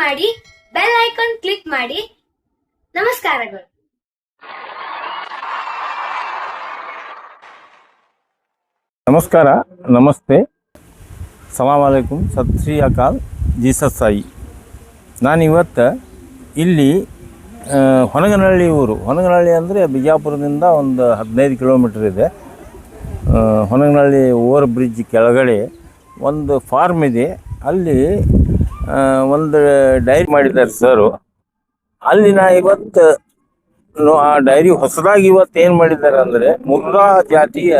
ಮಾಡಿ bell icon click ಮಾಡಿ. ನಮಸ್ಕಾರಗಳು. ನಮಸ್ಕಾರ, ನಮಸ್ತೆ. ಸಲಾಮ್ ಸತ್ ಶ್ರೀ ಅಕಾಲ್, ಜೀಸಸ್ ಸಾಯಿ. ನಾನು ಇವತ್ತು ಇಲ್ಲಿ ಹೊನಗನಹಳ್ಳಿ ಊರು. ಹೊನಗನಹಳ್ಳಿ ಅಂದರೆ ಬಿಜಾಪುರದಿಂದ ಒಂದು ಹದಿನೈದು ಕಿಲೋಮೀಟ್ರ್ ಇದೆ. ಹೊನಗನಹಳ್ಳಿ ಓವರ್ ಬ್ರಿಡ್ಜ್ ಕೆಳಗಡೆ ಒಂದು ಫಾರ್ಮ್ ಇದೆ. ಅಲ್ಲಿ ಒಂದು ಡೈರಿ ಮಾಡಿದ್ದಾರೆ ಸರು ಅಲ್ಲಿ ನಾ ಇವತ್ತು ಆ ಡೈರಿ ಹೊಸದಾಗಿ ಇವತ್ತು ಏನು ಮಾಡಿದ್ದಾರೆ ಅಂದರೆ ಮುರ್ರಾ ಜಾತಿಯ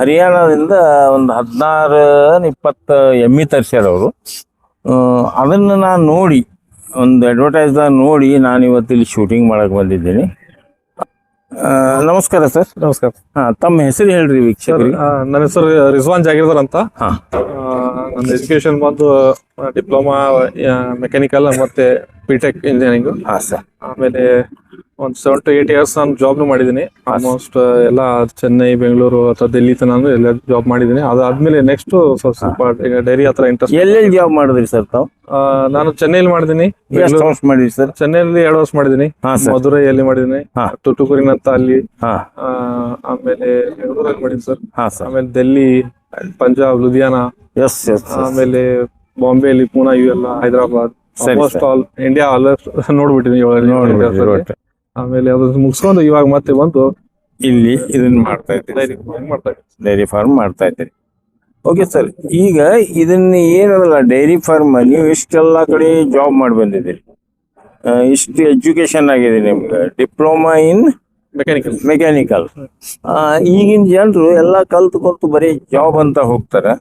ಹರಿಯಾಣದಿಂದ ಒಂದು ಹದಿನಾರು ಇಪ್ಪತ್ತು ಎಮ್ಮಿ ತರಿಸ್ಯಾರ ಅವರು. ಅದನ್ನು ನಾನು ನೋಡಿ, ಒಂದು ಅಡ್ವರ್ಟೈಸ್ದಾಗ ನೋಡಿ ನಾನು ಇವತ್ತು ಇಲ್ಲಿ ಶೂಟಿಂಗ್ ಮಾಡಕ್ಕೆ ಬಂದಿದ್ದೀನಿ. ನಮಸ್ಕಾರ ಸರ್. ನಮಸ್ಕಾರ. ಹಾ ತಮ್ಮ ಹೆಸರು ಹೇಳ್ರಿ ವೀಕ್ಷಕರಿಗೆ. ನನ್ನ ಹೆಸರು ರಿಜ್ವಾನ್ ಜಾಗೀರ್ದಾರ್ ಅಂತ. ಆ, ನನ್ನ ಎಜುಕೇಶನ್ ಬಂದು ಡಿಪ್ಲೊಮಾ ಮೆಕ್ಯಾನಿಕಲ್ ಮತ್ತೆ ಬಿಟೆಕ್ ಇಂಜಿನಿಯರಿಂಗ್ ಹಾ ಸರ್ ಆಮೇಲೆ ಒಂದು ಸೆವೆನ್ ಟು ಏಟ್ ಇಯರ್ಸ್ ನಾನು ಜಾಬ್ನು ಮಾಡಿದ್ದೀನಿ. ಆಲ್ಮೋಸ್ಟ್ ಎಲ್ಲ ಚೆನ್ನೈ ಬೆಂಗಳೂರು ಅಥವಾ ದಿಲ್ಲಿ ತನಕ ಎಲ್ಲ ಜಾಬ್ ಮಾಡಿದ್ದೀನಿ. ಅದಾದ್ಮೇಲೆ ನೆಕ್ಸ್ಟ್ ಸ್ವಲ್ಪ ಡೈರಿ ಹತ್ರ ಇಂಟ್ರೆಸ್ಟ್ ಎಲ್ಲೆಲ್ಲಿ ಜಾಬ್ ಮಾಡಿದ್ರಿ ಸರ್ ತಾವು? ನಾನು ಚೆನ್ನೈಲಿ ಮಾಡಿದ್ದೀನಿ. ಮಾಡಿದ್ವಿ ಮಾಡಿದ್ರಿ ಸರ್ ಚೆನ್ನೈಲಿ ಎರಡು ವರ್ಷ ಮಾಡಿದ್ದೀನಿ. ಮಧುರೈಯಲ್ಲಿ ಮಾಡಿದ್ದೀನಿ. ಹಾ. ತುಟುಕುರಿನ ಅಂತ ಅಲ್ಲಿ ಆ, ಆಮೇಲೆ ಬೆಂಗಳೂರಲ್ಲಿ ಮಾಡಿದ್ದೀನಿ ಸರ್ ಆಮೇಲೆ ದೆಲ್ಲಿ ಪಂಜಾಬ್ ಲುಧಿಯಾನ ಎಸ್ ಎಸ್ ಆಮೇಲೆ ಬಾಂಬೆಯಲ್ಲಿ ಪುನಾ ಇವೆಲ್ಲ Hyderabad. Almost. All India almost ಒಟ್ಟು. ಆಮೇಲೆ ಅದನ್ನ ಮುಗಿಸ್ಕೊಂಡು ಇವಾಗ ಮತ್ತೆ ಬಂದು ಇಲ್ಲಿ ಇದನ್ನ ಮಾಡ್ತಾ ಇದ್ದೀರಿ ಡೈರಿ ಮಾಡ್ತಾ ಇದ್ದೀನಿ. ಡೈರಿ ಫಾರ್ಮ್ ಮಾಡ್ತಾ ಇದ್ದೀರಿ ಓಕೆ ಸರ್ ಈಗ ಇದನ್ನ ಏನಲ್ಲ ಡೈರಿ ಫಾರ್ಮ್ ನೀವು ಇಷ್ಟೆಲ್ಲ ಕಡೆ ಜಾಬ್ ಮಾಡಿ ಬಂದಿದ್ದೀರಿ. ಇಷ್ಟು ಎಜುಕೇಶನ್ ಆಗಿದೆ ನಿಮ್ಗೆ. ಡಿಪ್ಲೊಮಾ ಇನ್ ಮೆಕ್ಯಾನಿಕಲ್ ಮೆಕ್ಯಾನಿಕಲ್ ಈಗಿನ ಜನರು ಎಲ್ಲ ಕಲ್ತ್ಕೊಂತು ಬರೀ ಜಾಬ್ ಅಂತ ಹೋಗ್ತಾರೆ.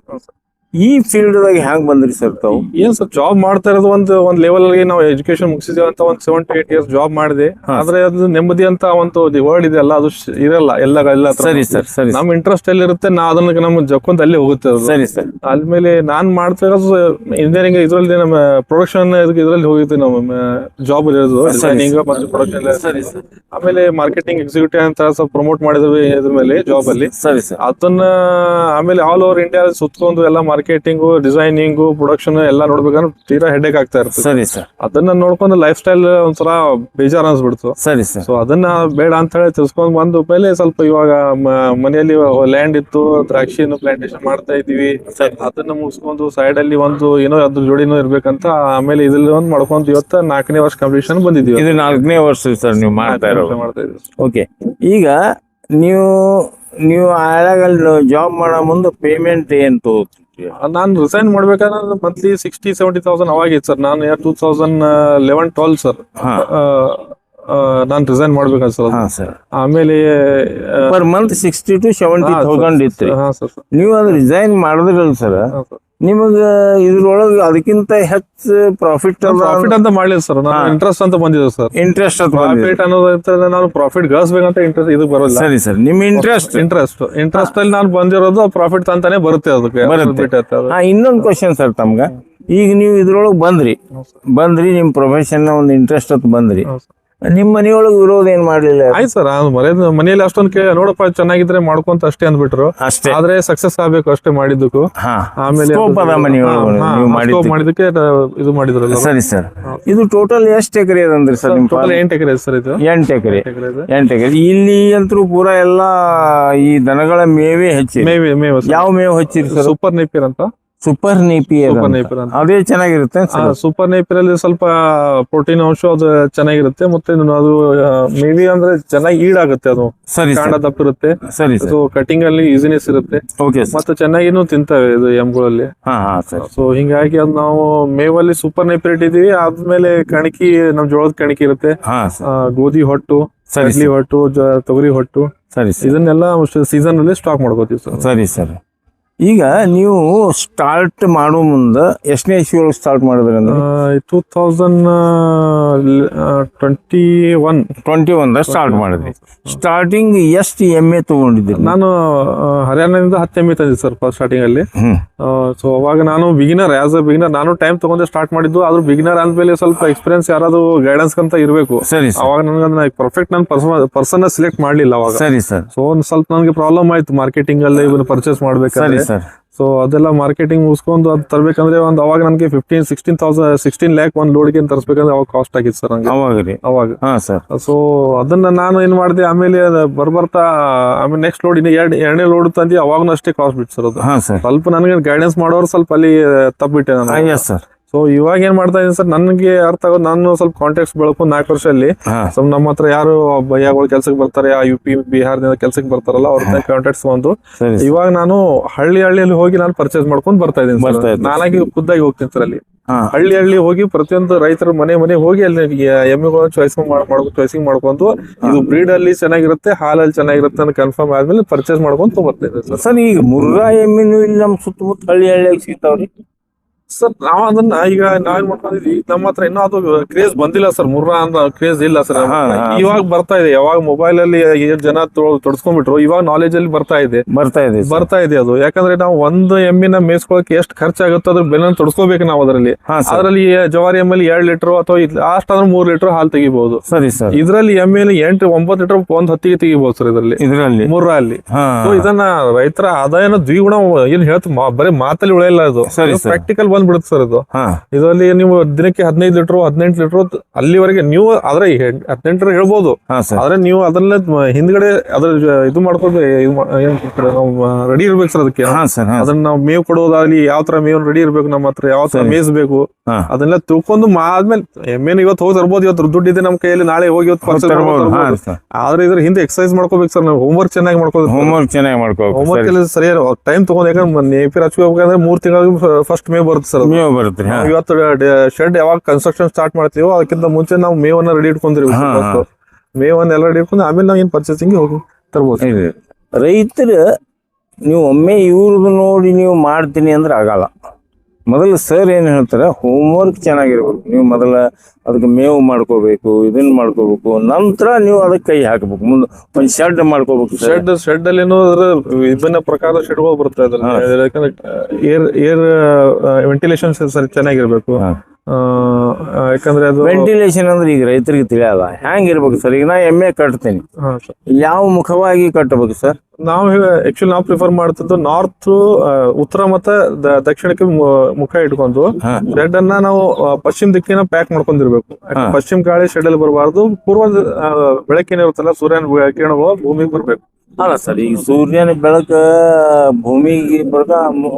ಈ ಫೀಲ್ಡ್ದಾಗ ಹ್ಯಾಂಗ್ ಬಂದ್ರಿ ಸರ್ ತಾವು? ಏನ್ ಸರ್ ಜಾಬ್ ಮಾಡ್ತಾ ಇರೋದು ಒಂದು ಒಂದ್ ಲೆವೆಲ್ ಅಲ್ಲಿ ನಾವು ಎಜುಕೇಶನ್ ಮುಗಿಸಿದೀವಿ ಅಂತ ಒಂದ್ seven to eight years job ಮಾಡಿದೆ. ಆದ್ರೆ ಅದು ನೆಮ್ಮದಿ ಅಂತ ಒಂದು ವರ್ಡ್ ಇದೆ ಅಲ್ಲ ಅದು ಇರಲ್ಲ ಎಲ್ಲ ಎಲ್ಲ ಸರಿ ಸರ್ ಸರಿ ನಮ್ ಇಂಟ್ರೆಸ್ಟ್ ಅಲ್ಲಿ ಇರುತ್ತೆ ನಾ ಅದನ್ನ ನಮ್ ಜಕ್ಕೊಂತ ಅಲ್ಲಿ ಹೋಗುತ್ತೆ ಸರಿ ಸರ್. ಆದ್ಮೇಲೆ ನಾನ್ ಮಾಡ್ತಾ ಇರೋದು ಇಂಜಿನಿಯರಿಂಗ್ ಇದ್ರಲ್ಲಿ ನಮ್ಮ ಪ್ರೊಡಕ್ಷನ್ ಇದ್ರಲ್ಲಿ ಹೋಗಿದ್ದೆ ನಮ್ಮ ಜಾಬ್ ಇರೋದು ಡಿಸೈನಿಂಗ್ ಮತ್ತು ಪ್ರೊಡಕ್ಷನ್ ಸರಿ ಸರ್. ಆಮೇಲೆ ಮಾರ್ಕೆಟಿಂಗ್ ಎಕ್ಸಿಕ್ಯೂಟಿವ್ ಅಂತ ಸ್ವಲ್ಪ ಪ್ರಮೋಟ್ ಮಾಡಿದ್ವಿ ಇದ್ರ ಮೇಲೆ ಜಾಬ್ ಅಲ್ಲಿ. ಸರಿ ಸರ್. ಅದನ್ನ ಆಮೇಲೆ ಆಲ್ ಓವರ್ ಇಂಡಿಯಾ ಸುತ್ತಕೊಂಡು ಎಲ್ಲ ಮಾರ್ಕೆಟಿಂಗ್ ಡಿಸೈನಿಂಗು ಪ್ರೊಡಕ್ಷನ್ ಎಲ್ಲ ನೋಡ್ಬೇಕಂದ್ರೆ ತೀರಾ ಹೆಡ್ಏಕ್ ಆಗ್ತಾ ಇರ್ತದೆ. ಸರಿ ಸರ್. ಅದನ್ನ ನೋಡ್ಕೊಂಡು ಲೈಫ್ ಸ್ಟೈಲ್ ಒಂಥರ ಬೇಜಾರ್ ಅನ್ಸ್ಬಿಡ್ತು. ಸರಿ ಸರ್. ಸೊ ಅದನ್ನ ಬೇಡ ಅಂತ ಹೇಳಿ ತಿಳ್ಸ್ಕೊಂಡ್ ಬಂದ ಮೇಲೆ ಸ್ವಲ್ಪ ಇವಾಗ ಮನೆಯಲ್ಲಿ ಲ್ಯಾಂಡ್ ಇತ್ತು ದ್ರಾಕ್ಷಿನ ಪ್ಲಾಂಟೇಶನ್ ಮಾಡ್ತಾ ಇದೀವಿ ಅದನ್ನ ಮುಗಿಸ್ಕೊಂಡು ಸೈಡ್ ಅಲ್ಲಿ ಒಂದು ಏನೋ ಅದ್ರ ಜೋಡಿನೂ ಇರ್ಬೇಕಂತ ಆಮೇಲೆ ಇದ್ರಲ್ಲಿ ಒಂದು ಮಾಡ್ಕೊಂತ ಇವತ್ತ ನಾಲ್ಕನೇ ವರ್ಷ ಕಂಪ್ಲೀಷನ್ ಬಂದಿದೀವಿ ಇದು ನಾಲ್ಕನೇ ವರ್ಷ ಸರ್ ನೀವು ಮಾಡ್ತಾ ಇರೋದು. ಮಾಡ್ತಾ ಇದೀವಿ ಓಕೆ ಈಗ ನೀವು ನೀವು ಆಳಗಲ್ಲಿ ಜಾಬ್ ಮಾಡೋ ಮುಂದೆ ಪೇಮೆಂಟ್ ಏನು ತಗೋತೀರಿ? ನಾನು ರಿಸೈನ್ ಮಾಡ್ಬೇಕಾದ್ರೆ ಮಂತ್ಲಿ ಸಿಕ್ಸ್ಟಿ ಸೆವೆಂಟಿ ತೌಸಂಡ್ ಅವಾಗಿತ್ತು ಸರ್ ನಾನು two thousand eleven twelve sir ನಾನು ರಿಸೈನ್ ಮಾಡ್ಬೇಕಾದ್ರೆ ಸರ್ ಹಾ ಸರ್ ಆಮೇಲೆ per month sixty to seventy thousand ಇತ್ತು. ಹಾ ಸರ್ ನೀವು ಅದು ರಿಸೈನ್ ಮಾಡಿದ್ರಲ್ಲ ಸರ್ ನಿಮಗೆ ಇದ್ರೊಳಗೆ ಅದಕ್ಕಿಂತ ಹೆಚ್ಚು ಪ್ರಾಫಿಟ್ ಪ್ರಾಫಿಟ್ ಅಂತ ಮಾಡ್ಲಿಲ್ಲ ಸರ್ ನಾನು ಇಂಟ್ರೆಸ್ಟ್ ಅಂತ ಬಂದಿದೆ ಸರ್ ಇಂಟ್ರೆಸ್ಟ್ ಪ್ರಾಫಿಟ್ ಅನ್ನೋದು ನಾನು ಪ್ರಾಫಿಟ್ ಗಳಿಸ್ಬೇಕಂತ ಇಂಟ್ರೆಸ್ಟ್ ಇದು ಬರೋಲ್ಲ ಸರಿ ಸರ್ ನಿಮ್ಮ ಇಂಟ್ರೆಸ್ಟ್ ಇಂಟ್ರೆಸ್ಟ್ ಇಂಟ್ರೆಸ್ಟ್ ಅಲ್ಲಿ ನಾನು ಬಂದಿರೋದು ಪ್ರಾಫಿಟ್ ಅಂತಾನೆ ಬರುತ್ತೆ ಅದಕ್ಕೆ. ಇನ್ನೊಂದು ಕ್ವಶನ್ ಸರ್ ತಮ್ಗೆ. ಈಗ ನೀವು ಇದ್ರೊಳಗೆ ಬಂದ್ರಿ. ಬಂದ್ರಿ ನಿಮ್ಮ ಪ್ರೊಫೆಷನ್ ಒಂದು ಇಂಟ್ರೆಸ್ಟ್ ಅಂತ ಬಂದ್ರಿ. ನಿಮ್ಮ ಮನೆಯೊಳಗೆ ವಿರೋಧ ಏನ್ ಮಾಡ್ಲಿಲ್ಲ? ಆಯ್ತು ಸರ್ ಮರ್ಯಾದ ಮನೆಯಲ್ಲಿ ಅಷ್ಟೊಂದು ಕೇಳಿ ನೋಡಪ್ಪ ಚೆನ್ನಾಗಿದ್ರೆ ಮಾಡ್ಕೊಂತ ಅಷ್ಟೇ ಅಂದ್ಬಿಟ್ರು. ಅಷ್ಟೇ. ಆದ್ರೆ ಸಕ್ಸಸ್ ಆಗ್ಬೇಕು ಅಷ್ಟೇ ಮಾಡಿದ್ದಕ್ಕೂ. ಆಮೇಲೆ ಮಾಡಿದಕ್ಕೆ ಇದು ಮಾಡಿದ್ರಲ್ಲ ಸರಿ ಸರ್. ಇದು ಟೋಟಲ್ ಎಷ್ಟ್ ಎಕರೆ ಅದಂದ್ರಿ ಸರ್ ಟೋಟಲ್ ಎಂಟು ಎಕರೆ ಸರ್ ಇದು. ಎಂಟು ಎಕರೆ. ಎಂಟು ಎಕರೆ ಇಲ್ಲಿ ಅಂತೂ ಪೂರಾ ಎಲ್ಲಾ ಈ ದನಗಳ ಮೇವೆ ಹೆಚ್ಚಿ ಮೇವೆ ಮೇವು ಯಾವ ಮೇವು ಹಚ್ಚಿರಿ ಸರ್? ಸೂಪರ್ ನೇಪಿಯರ್ ಅಂತ. ಸೂಪರ್ ನೇಪಿಯರ್ ಸೂಪರ್ ನೇಪಿಯರ್ ಅಂತ. ಅದೇ ಚೆನ್ನಾಗಿರುತ್ತೆ ಸೂಪರ್ ನೇಪಿಯರ್ ಅಲ್ಲಿ ಸ್ವಲ್ಪ ಪ್ರೋಟೀನ್ ಅಂಶ ಅದು ಚೆನ್ನಾಗಿರುತ್ತೆ ಮತ್ತೆ ಇನ್ನು ಅದು ಆ, ಮೇವಿ ಅಂದ್ರೆ ಚೆನ್ನಾಗಿ ಈಡಾಗುತ್ತೆ ಅದು. ಸರಿ ಕಾಂಡ ಸರ್ ದಪ್ಪ ಸರಿ ಸರ್. ಅದು ಕಟಿಂಗ್ ಅಲ್ಲಿ ಈಸಿನೆಸ್ ಇರುತ್ತೆ. Okay sir. ಮತ್ತೆ ಚೆನ್ನಾಗಿನೂ ತಿಂತವೆ ಇದು ಎಮ್ಗಳಲ್ಲಿ ಹಾ ಹಾ ಸರ್. ಸೊ ಹಿಂಗಾಗಿ ಅದು ನಾವು ಮೇವಲ್ಲಿ ಸೂಪರ್ ನೇಪಿಯರ್ ಇದೀವಿ ಆದ್ಮೇಲೆ ಕಣಕಿ ನಮ್ ಜೋಳದ ಕಣಕಿ ಇರುತ್ತೆ. ಹಾ ಸರ್. ಆ, ಗೋಧಿ ಹೊಟ್ಟು ಸರಿ ಕಡ್ಲಿ ಹೊಟ್ಟು ಜ- ತೊಗರಿ ಹೊಟ್ಟು. ಸರಿ ಸರ್. ಇದನ್ನೆಲ್ಲ ಸೀಸನ್ ಅಲ್ಲಿ ಸ್ಟಾಕ್ ಮಾಡ್ಕೋತೀವಿ ಸರ್. ಸರಿ ಸರ್. ಈಗ ನೀವು ಸ್ಟಾರ್ಟ್ ಮಾಡೋ ಮುಂದೆ ಎಷ್ಟನೇ ಇಸ್ವಿ ಒಳಗೆ ಸ್ಟಾರ್ಟ್ ಮಾಡಿದ್ರಿ ಅಂದ್ರೆ? Two thousand twenty one twenty ಒಂದ ಸ್ಟಾರ್ಟ್ ಮಾಡಿದ್ರಿ. ಸ್ಟಾರ್ಟಿಂಗ್ ಎಷ್ಟು ಎ ತಗೊಂಡಿದ್ದೆ ನಾನು ಹರಿಯಾಣದಿಂದ ಹತ್ತು ಎ ತಂದಿದ್ದೆ ಸರ್ ಫಸ್ಟ್ ಸ್ಟಾರ್ಟಿಂಗ್ ಅಲ್ಲಿ. ಸೊ ಅವಾಗ ನಾನು ಬಿಗಿನರ್ ಆಸ್ ಅ ಬಿಗಿನರ್ ನಾನು ಟೈಮ್ ತಗೊಂಡೆ ಸ್ಟಾರ್ಟ್ ಮಾಡಿದ್ದು ಆದ್ರೂ ಬಿಗಿನರ್ ಅಂದ್ಮೇಲೆ ಸ್ವಲ್ಪ ಎಕ್ಸ್ಪೀರಿಯನ್ಸ್ ಯಾರಾದ್ರು ಗೈಡೆನ್ಸ್ ಅಂತ ಇರಬೇಕು. ಸರಿ ಅವಾಗ ನನಗೆ ಪರ್ಫೆಕ್ಟ್ ನಾನು ಪರ್ಸನ್ ಸೆಲೆಕ್ಟ್ ಮಾಡಲಿಲ್ಲ ಅವಾಗ. ಸರಿ ಸರ್. ಸೊ ಒಂದು ಸ್ವಲ್ಪ ನನಗೆ ಪ್ರಾಬ್ಲಮ್ ಆಯ್ತು ಮಾರ್ಕೆಟಿಂಗ್ ಅಲ್ಲಿ ಇವನು ಪರ್ಚೇಸ್ ಸರಿ ಮಾಡ್ಬೇಕಾದ್ರೆ ಸರ್. ಸೊ ಅದೆಲ್ಲ ಮಾರ್ಕೆಟಿಂಗ್ ಮುಗಿಸ್ಕೊಂಡು ಅದು ತರಬೇಕಂದ್ರೆ ಒಂದು ಅವಾಗ ನನಗೆ fifteen sixteen thousand sixteen lakh ಒಂದು ಲೋಡ್ಗೆ ತರಿಸ್ಬೇಕಂದ್ರೆ ಅವಾಗ ಕಾಸ್ಟ್ ಆಗಿತ್ತು ಸರ್ ನಂಗೆ. ಅವಾಗ ರೀ? ಅವಾಗ. ಹಾ ಸರ್. ಸೊ ಅದನ್ನ ನಾನು ಏನು ಮಾಡಿದೆ ಆಮೇಲೆ ಬರ್ಬರ್ತಾ ಆಮೇಲೆ ನೆಕ್ಸ್ಟ್ ಲೋಡ್ ಇನ್ನು ಎರಡು ಎರಡನೇ ಲೋಡ್ ತಂದು ಅವಾಗೂ ಅಷ್ಟೇ ಕಾಸ್ಟ್ ಬಿಟ್ಟು ಸರ್ ಅದು. ಹಾಂ ಸರ್. ಸ್ವಲ್ಪ ನನಗೆ ಗೈಡೆನ್ಸ್ ಮಾಡೋರು ಸ್ವಲ್ಪ ಅಲ್ಲಿ ತಪ್ಪಿಟ್ಟೆ ನಾನು. Yes sir. ಸೊ ಇವಾಗ ಏನ್ ಮಾಡ್ತಾ ಇದ್ದೀನಿ ಸರ್ ನನಗೆ ಅರ್ಥ ಆಗೋದು ನಾನು ಸ್ವಲ್ಪ ಕಾಂಟ್ಯಾಕ್ಟ್ಸ್ ಬೆಳ್ಕೊಂಡು ನಾಲ್ಕು ವರ್ಷದಲ್ಲಿ ಸ್ವಲ್ಪ ಸೊ ನಮ್ಮ ಹತ್ರ ಯಾರು ಭಯ್ಯಗಳು ಕೆಲ್ಸಕ್ಕೆ ಬರ್ತಾರೆ ಆ ಯು ಪಿ ಬಿಹಾರದಿಂದ ಕೆಲ್ಸಕ್ಕೆ ಬರ್ತಾರಲ್ಲ ಅವ್ರ ಕಾಂಟ್ಯಾಕ್ಟ್ಸ್ ಬಂದು ಇವಾಗ ನಾನು ಹಳ್ಳಿ ಹಳ್ಳಿಯಲ್ಲಿ ಹೋಗಿ ನಾನು ಪರ್ಚೇಸ್ ಮಾಡ್ಕೊಂಡು ಬರ್ತಾ ಇದ್ದೀನಿ ಸರ್ ಇದ್ದೀನಿ. ನಾನಾಗಿ ಖುದ್ದಾಗಿ ಹೋಗ್ತೀನಿ ಸರ್ ಅಲ್ಲಿ. ಹಳ್ಳಿ ಹಳ್ಳಿ ಹೋಗಿ ಪ್ರತಿಯೊಂದು ರೈತರ ಮನೆ ಮನೆ ಹೋಗಿ ಅಲ್ಲಿ ಎಮ್ಮೆಗಳನ್ನ ಚಾಯ್ಸ್ ಮಾಡ್ಕೊಂಡು ಚಾಯ್ಸಿಂಗ್ ಮಾಡ್ಕೊಂಡು ಇದು ಬ್ರೀಡ್ ಅಲ್ಲಿ ಚೆನ್ನಾಗಿರುತ್ತೆ ಹಾಲಲ್ಲಿ ಚೆನ್ನಾಗಿರುತ್ತೆ ಅಂತ ಕನ್ಫರ್ಮ್ ಆದ್ಮೇಲೆ ಪರ್ಚೇಸ್ ಮಾಡ್ಕೊಂಡು ಬರ್ತಾ ಸರ್ ಸರ್ ಈಗ ಮುರ್ರಾ ಎಮ್ಮಿನೂ ಇಲ್ಲಿ ನಮ್ಮ ಸುತ್ತಮುತ್ತ ಹಳ್ಳಿ ಹಳ್ಳಿಯಾಗ ಸಿಗ್ತಾವ್ರಿ. ಸರ್ ನಾವ್ ಅದನ್ನ ಈಗ ನಾವೇನ್ ಮಾಡ್ಕೊಂಡಿದ್ವಿ ನಮ್ಮ ಹತ್ರ ಇನ್ನೂ ಅದು ಕ್ರೇಜ್ ಬಂದಿಲ್ಲ ಸರ್ ಮುರ್ರಾ ಅಂತ ಕ್ರೇಜ್ ಇಲ್ಲ ಸರ್. ಇವಾಗ ಬರ್ತಾ ಇದೆ ಯಾವಾಗ ಮೊಬೈಲ್ ಅಲ್ಲಿ ಏನ್ ಜನ ತೊಡಸ್ಕೊಂಡ್ಬಿಟ್ರು ಇವಾಗ ನಾಲೆಜ್ ಅಲ್ಲಿ ಬರ್ತಾ ಇದೆ. ಬರ್ತಾ ಇದೆ. ಬರ್ತಾ ಇದೆ ಅದು. ಯಾಕಂದ್ರೆ ನಾವು ಒಂದು ಎಮ್ಮಿನ ಮೇಯಿಸ್ಕೊಳಕ್ಕೆ ಎಷ್ಟು ಖರ್ಚಾಗುತ್ತೋ ಅದ್ರ ಬೆಲೆ ತೊಡಸ್ಕೋಬೇಕು ನಾವು ಅದರಲ್ಲಿ. ಅದರಲ್ಲಿ ಜವಾರಿ ಎಮ್ಮಲ್ಲಿ ಎರಡ್ ಲೀಟರ್ ಅಥವಾ ಲಾಸ್ಟ್ ಅಂದ್ರೆ ಮೂರ್ ಲೀಟರ್ ಹಾಲು ತೆಗಿಬಹುದು ಸರಿ ಸರ್. ಇದರಲ್ಲಿ ಎಮ್ಮೆಲಿ ಎಂಟು ಒಂಬತ್ತು ಲೀಟರ್ ಒಂದ್ ಹತ್ತಿಗೆ ತೆಗಿಬಹುದು ಸರ್ ಇದರಲ್ಲಿ. ಇದರಲ್ಲಿ. ಮೂರ ಅಲ್ಲಿ ಸೊ ಇದನ್ನ ರೈತರ ಆದಾಯನ ದ್ವಿಗುಣ ಏನ್ ಹೇಳ್ತ ಬರೀ ಮಾತಲ್ಲಿ ಉಳಿಯಲ್ಲ ಅದು. ಪ್ರಾಕ್ಟಿಕಲ್ ಬಂದ್ಬಿಡುತ್ತೆ ಸರ್ ಇದು. ಹಾ. ಇದರಲ್ಲಿ ನೀವು ದಿನಕ್ಕೆ ಹದಿನೈದು ಲೀಟರ್ ಹದಿನೆಂಟು ಲೀಟರ್ ಅಲ್ಲಿವರೆಗೆ ನೀವು ಆದ್ರೆ ಹದಿನೆಂಟರ ಹೇಳ್ಬೋದು. ಹಾ ಸರ್. ಆದ್ರೆ ನೀವು ಅದನ್ನ ಹಿಂದ್ಗಡೆ ಅದ್ರ ಇದು ಮಾಡ್ಕೊಂಡು ರೆಡಿ ಇರ್ಬೇಕು ಸರ್ ಅದಕ್ಕೆ. ಹಾ ಸರ್ ಅದನ್ನ ನಾವು ಮೇವು ಕೊಡೋದಾಗ್ಲಿ ಯಾವ ತರ ಮೇವ್ ರೆಡಿ ಇರ್ಬೇಕು ನಮ್ಮ ಹತ್ರ ಯಾವ ತರ ಮೇಯಿಸಬೇಕು. ಅದನ್ನೆಲ್ಲ ತಿಳ್ಕೊಂಡು ಆದ್ಮೇಲೆ ಎಮ್ಮೆನ್ ಇವತ್ತು ಹೋಗಿ ತರ್ಬೋದು ಇವತ್ತು ದುಡ್ಡು ಇದೆ ನಮ್ಮ ಕೈಯಲ್ಲಿ ನಾಳೆ ಹೋಗಿ ಇವತ್ತು ಆದ್ರೆ ಇದ್ರ ಹಿಂದೆ ಎಕ್ಸರ್ಸೈಸ್ ಮಾಡ್ಕೋಬೇಕು ಸರ್ ನಾವು ಹೋಮ್ವರ್ಕ್ ಚೆನ್ನಾಗಿ ಮಾಡ್ಕೋಬೇಕು ಹೋಮ್ವರ್ಕ್ ಚೆನ್ನಾಗಿ ಮಾಡ್ಕೋಬೇಕು ಹೋಮ್ವರ್ಕ್ ಸರಿಯಾಗಿ ಟೈಮ್ ತಗೊಂಡ್ ಯಾಕಂದ್ರೆ ಹಚ್ಕೋಬೇಕಂದ್ರೆ ಮೂರ್ ತಿಂಗಳಿಗೆ ಫಸ್ಟ್ ಮೇ ಬರುತ್ತೆ ಸರ್ ಮೇವು ಬರುತ್ತೆ ಇವತ್ತು ಶೆಡ್ ಯಾವಾಗ ಕನ್ಸ್ಟ್ರಕ್ಷನ್ ಸ್ಟಾರ್ಟ್ ಮಾಡ್ತೀವೋ ಅದಕ್ಕಿಂತ ಮುಂಚೆ ನಾವು ಮೇವನ್ನ ರೆಡಿ ಹಾ. ಮೇವನ್ನ ಎಲ್ಲ ರೆಡಿ ಇಟ್ಕೊಂಡು ಆಮೇಲೆ ನಾವು ಏನು ಪರ್ಚೇಸಿಂಗ್ ಹೋಗಿ ತರ್ಬೋದು. ರೈತರು ನೀವು ಒಮ್ಮೆ ಇವ್ರದ್ದು ನೋಡಿ ನೀವು ಮಾಡ್ತೀನಿ ಅಂದ್ರೆ ಆಗಲ್ಲ ಮೊದಲು ಸರ್ ಏನು ಹೇಳ್ತಾರೆ ಹೋಮ್ವರ್ಕ್ ಚೆನ್ನಾಗಿರ್ಬೇಕು. ನೀವು ಮೊದಲ ಅದಕ್ಕೆ ಮೇವು ಮಾಡ್ಕೋಬೇಕು ಇದನ್ನ ಮಾಡ್ಕೋಬೇಕು. ನಂತರ ನೀವು ಅದಕ್ಕೆ ಕೈ ಹಾಕಬೇಕು. ಮುಂದೆ ಒಂದು ಶೆಡ್ ಮಾಡ್ಕೋಬೇಕು ಶೆಡ್ ಶೆಡ್ ಅಲ್ಲಿ ವಿಭಿನ್ನ ಪ್ರಕಾರದ ಶೆಡ್ಗಳು ಬರ್ತಾ ಇದ್ದಾರೆ ಯಾಕಂದ್ರೆ ಏರ್ ಏರ್ ವೆಂಟಿಲೇಷನ್ ಸರಿ ಚೆನ್ನಾಗಿರ್ಬೇಕು. ಯಾಕಂದ್ರೆ ಅದು ವೆಂಟಿಲೇಷನ್ ಅಂದ್ರೆ ಈಗ ರೈತರಿಗೆ ತಿಳಿಯಲ್ಲ. ಹೆಂಗಿರ್ಬೇಕು ಸರ್? ಈಗ ನಾ ಎಮ್ಮೆ ಕಟ್ತೀನಿ. ಯಾವ ಮುಖವಾಗಿ ಕಟ್ಟಬೇಕು ಸರ್? ನಾವು ಆಕ್ಚುಲಿ ನಾವು ಪ್ರಿಫರ್ ಮಾಡ್ತಿದ್ದು ನಾರ್ತ್ ಉತ್ತರ ಮತ್ತೆ ದಕ್ಷಿಣಕ್ಕೆ ಮುಖ ಇಟ್ಕೊಂಡು. ಶೆಡ್ ಅನ್ನ ನಾವು ಪಶ್ಚಿಮ ದಿಕ್ಕಿನ ಪ್ಯಾಕ್ ಮಾಡ್ಕೊಂಡಿರ್ಬೇಕು. ಪಶ್ಚಿಮ ಗಾಳಿ ಶೆಡ್ ಅಲ್ಲಿ ಬರಬಾರ್ದು. ಪೂರ್ವ ಬೆಳಕಿನ ಇರುತ್ತಲ್ಲ ಸೂರ್ಯನ ಕಿರಣಗಳು ಭೂಮಿಗೆ ಬರ್ಬೇಕು. ಅಲ್ಲ ಸರ್ ಈಗ ಸೂರ್ಯನ ಬೆಳಕ ಭೂಮಿಗೆ ಬರಕ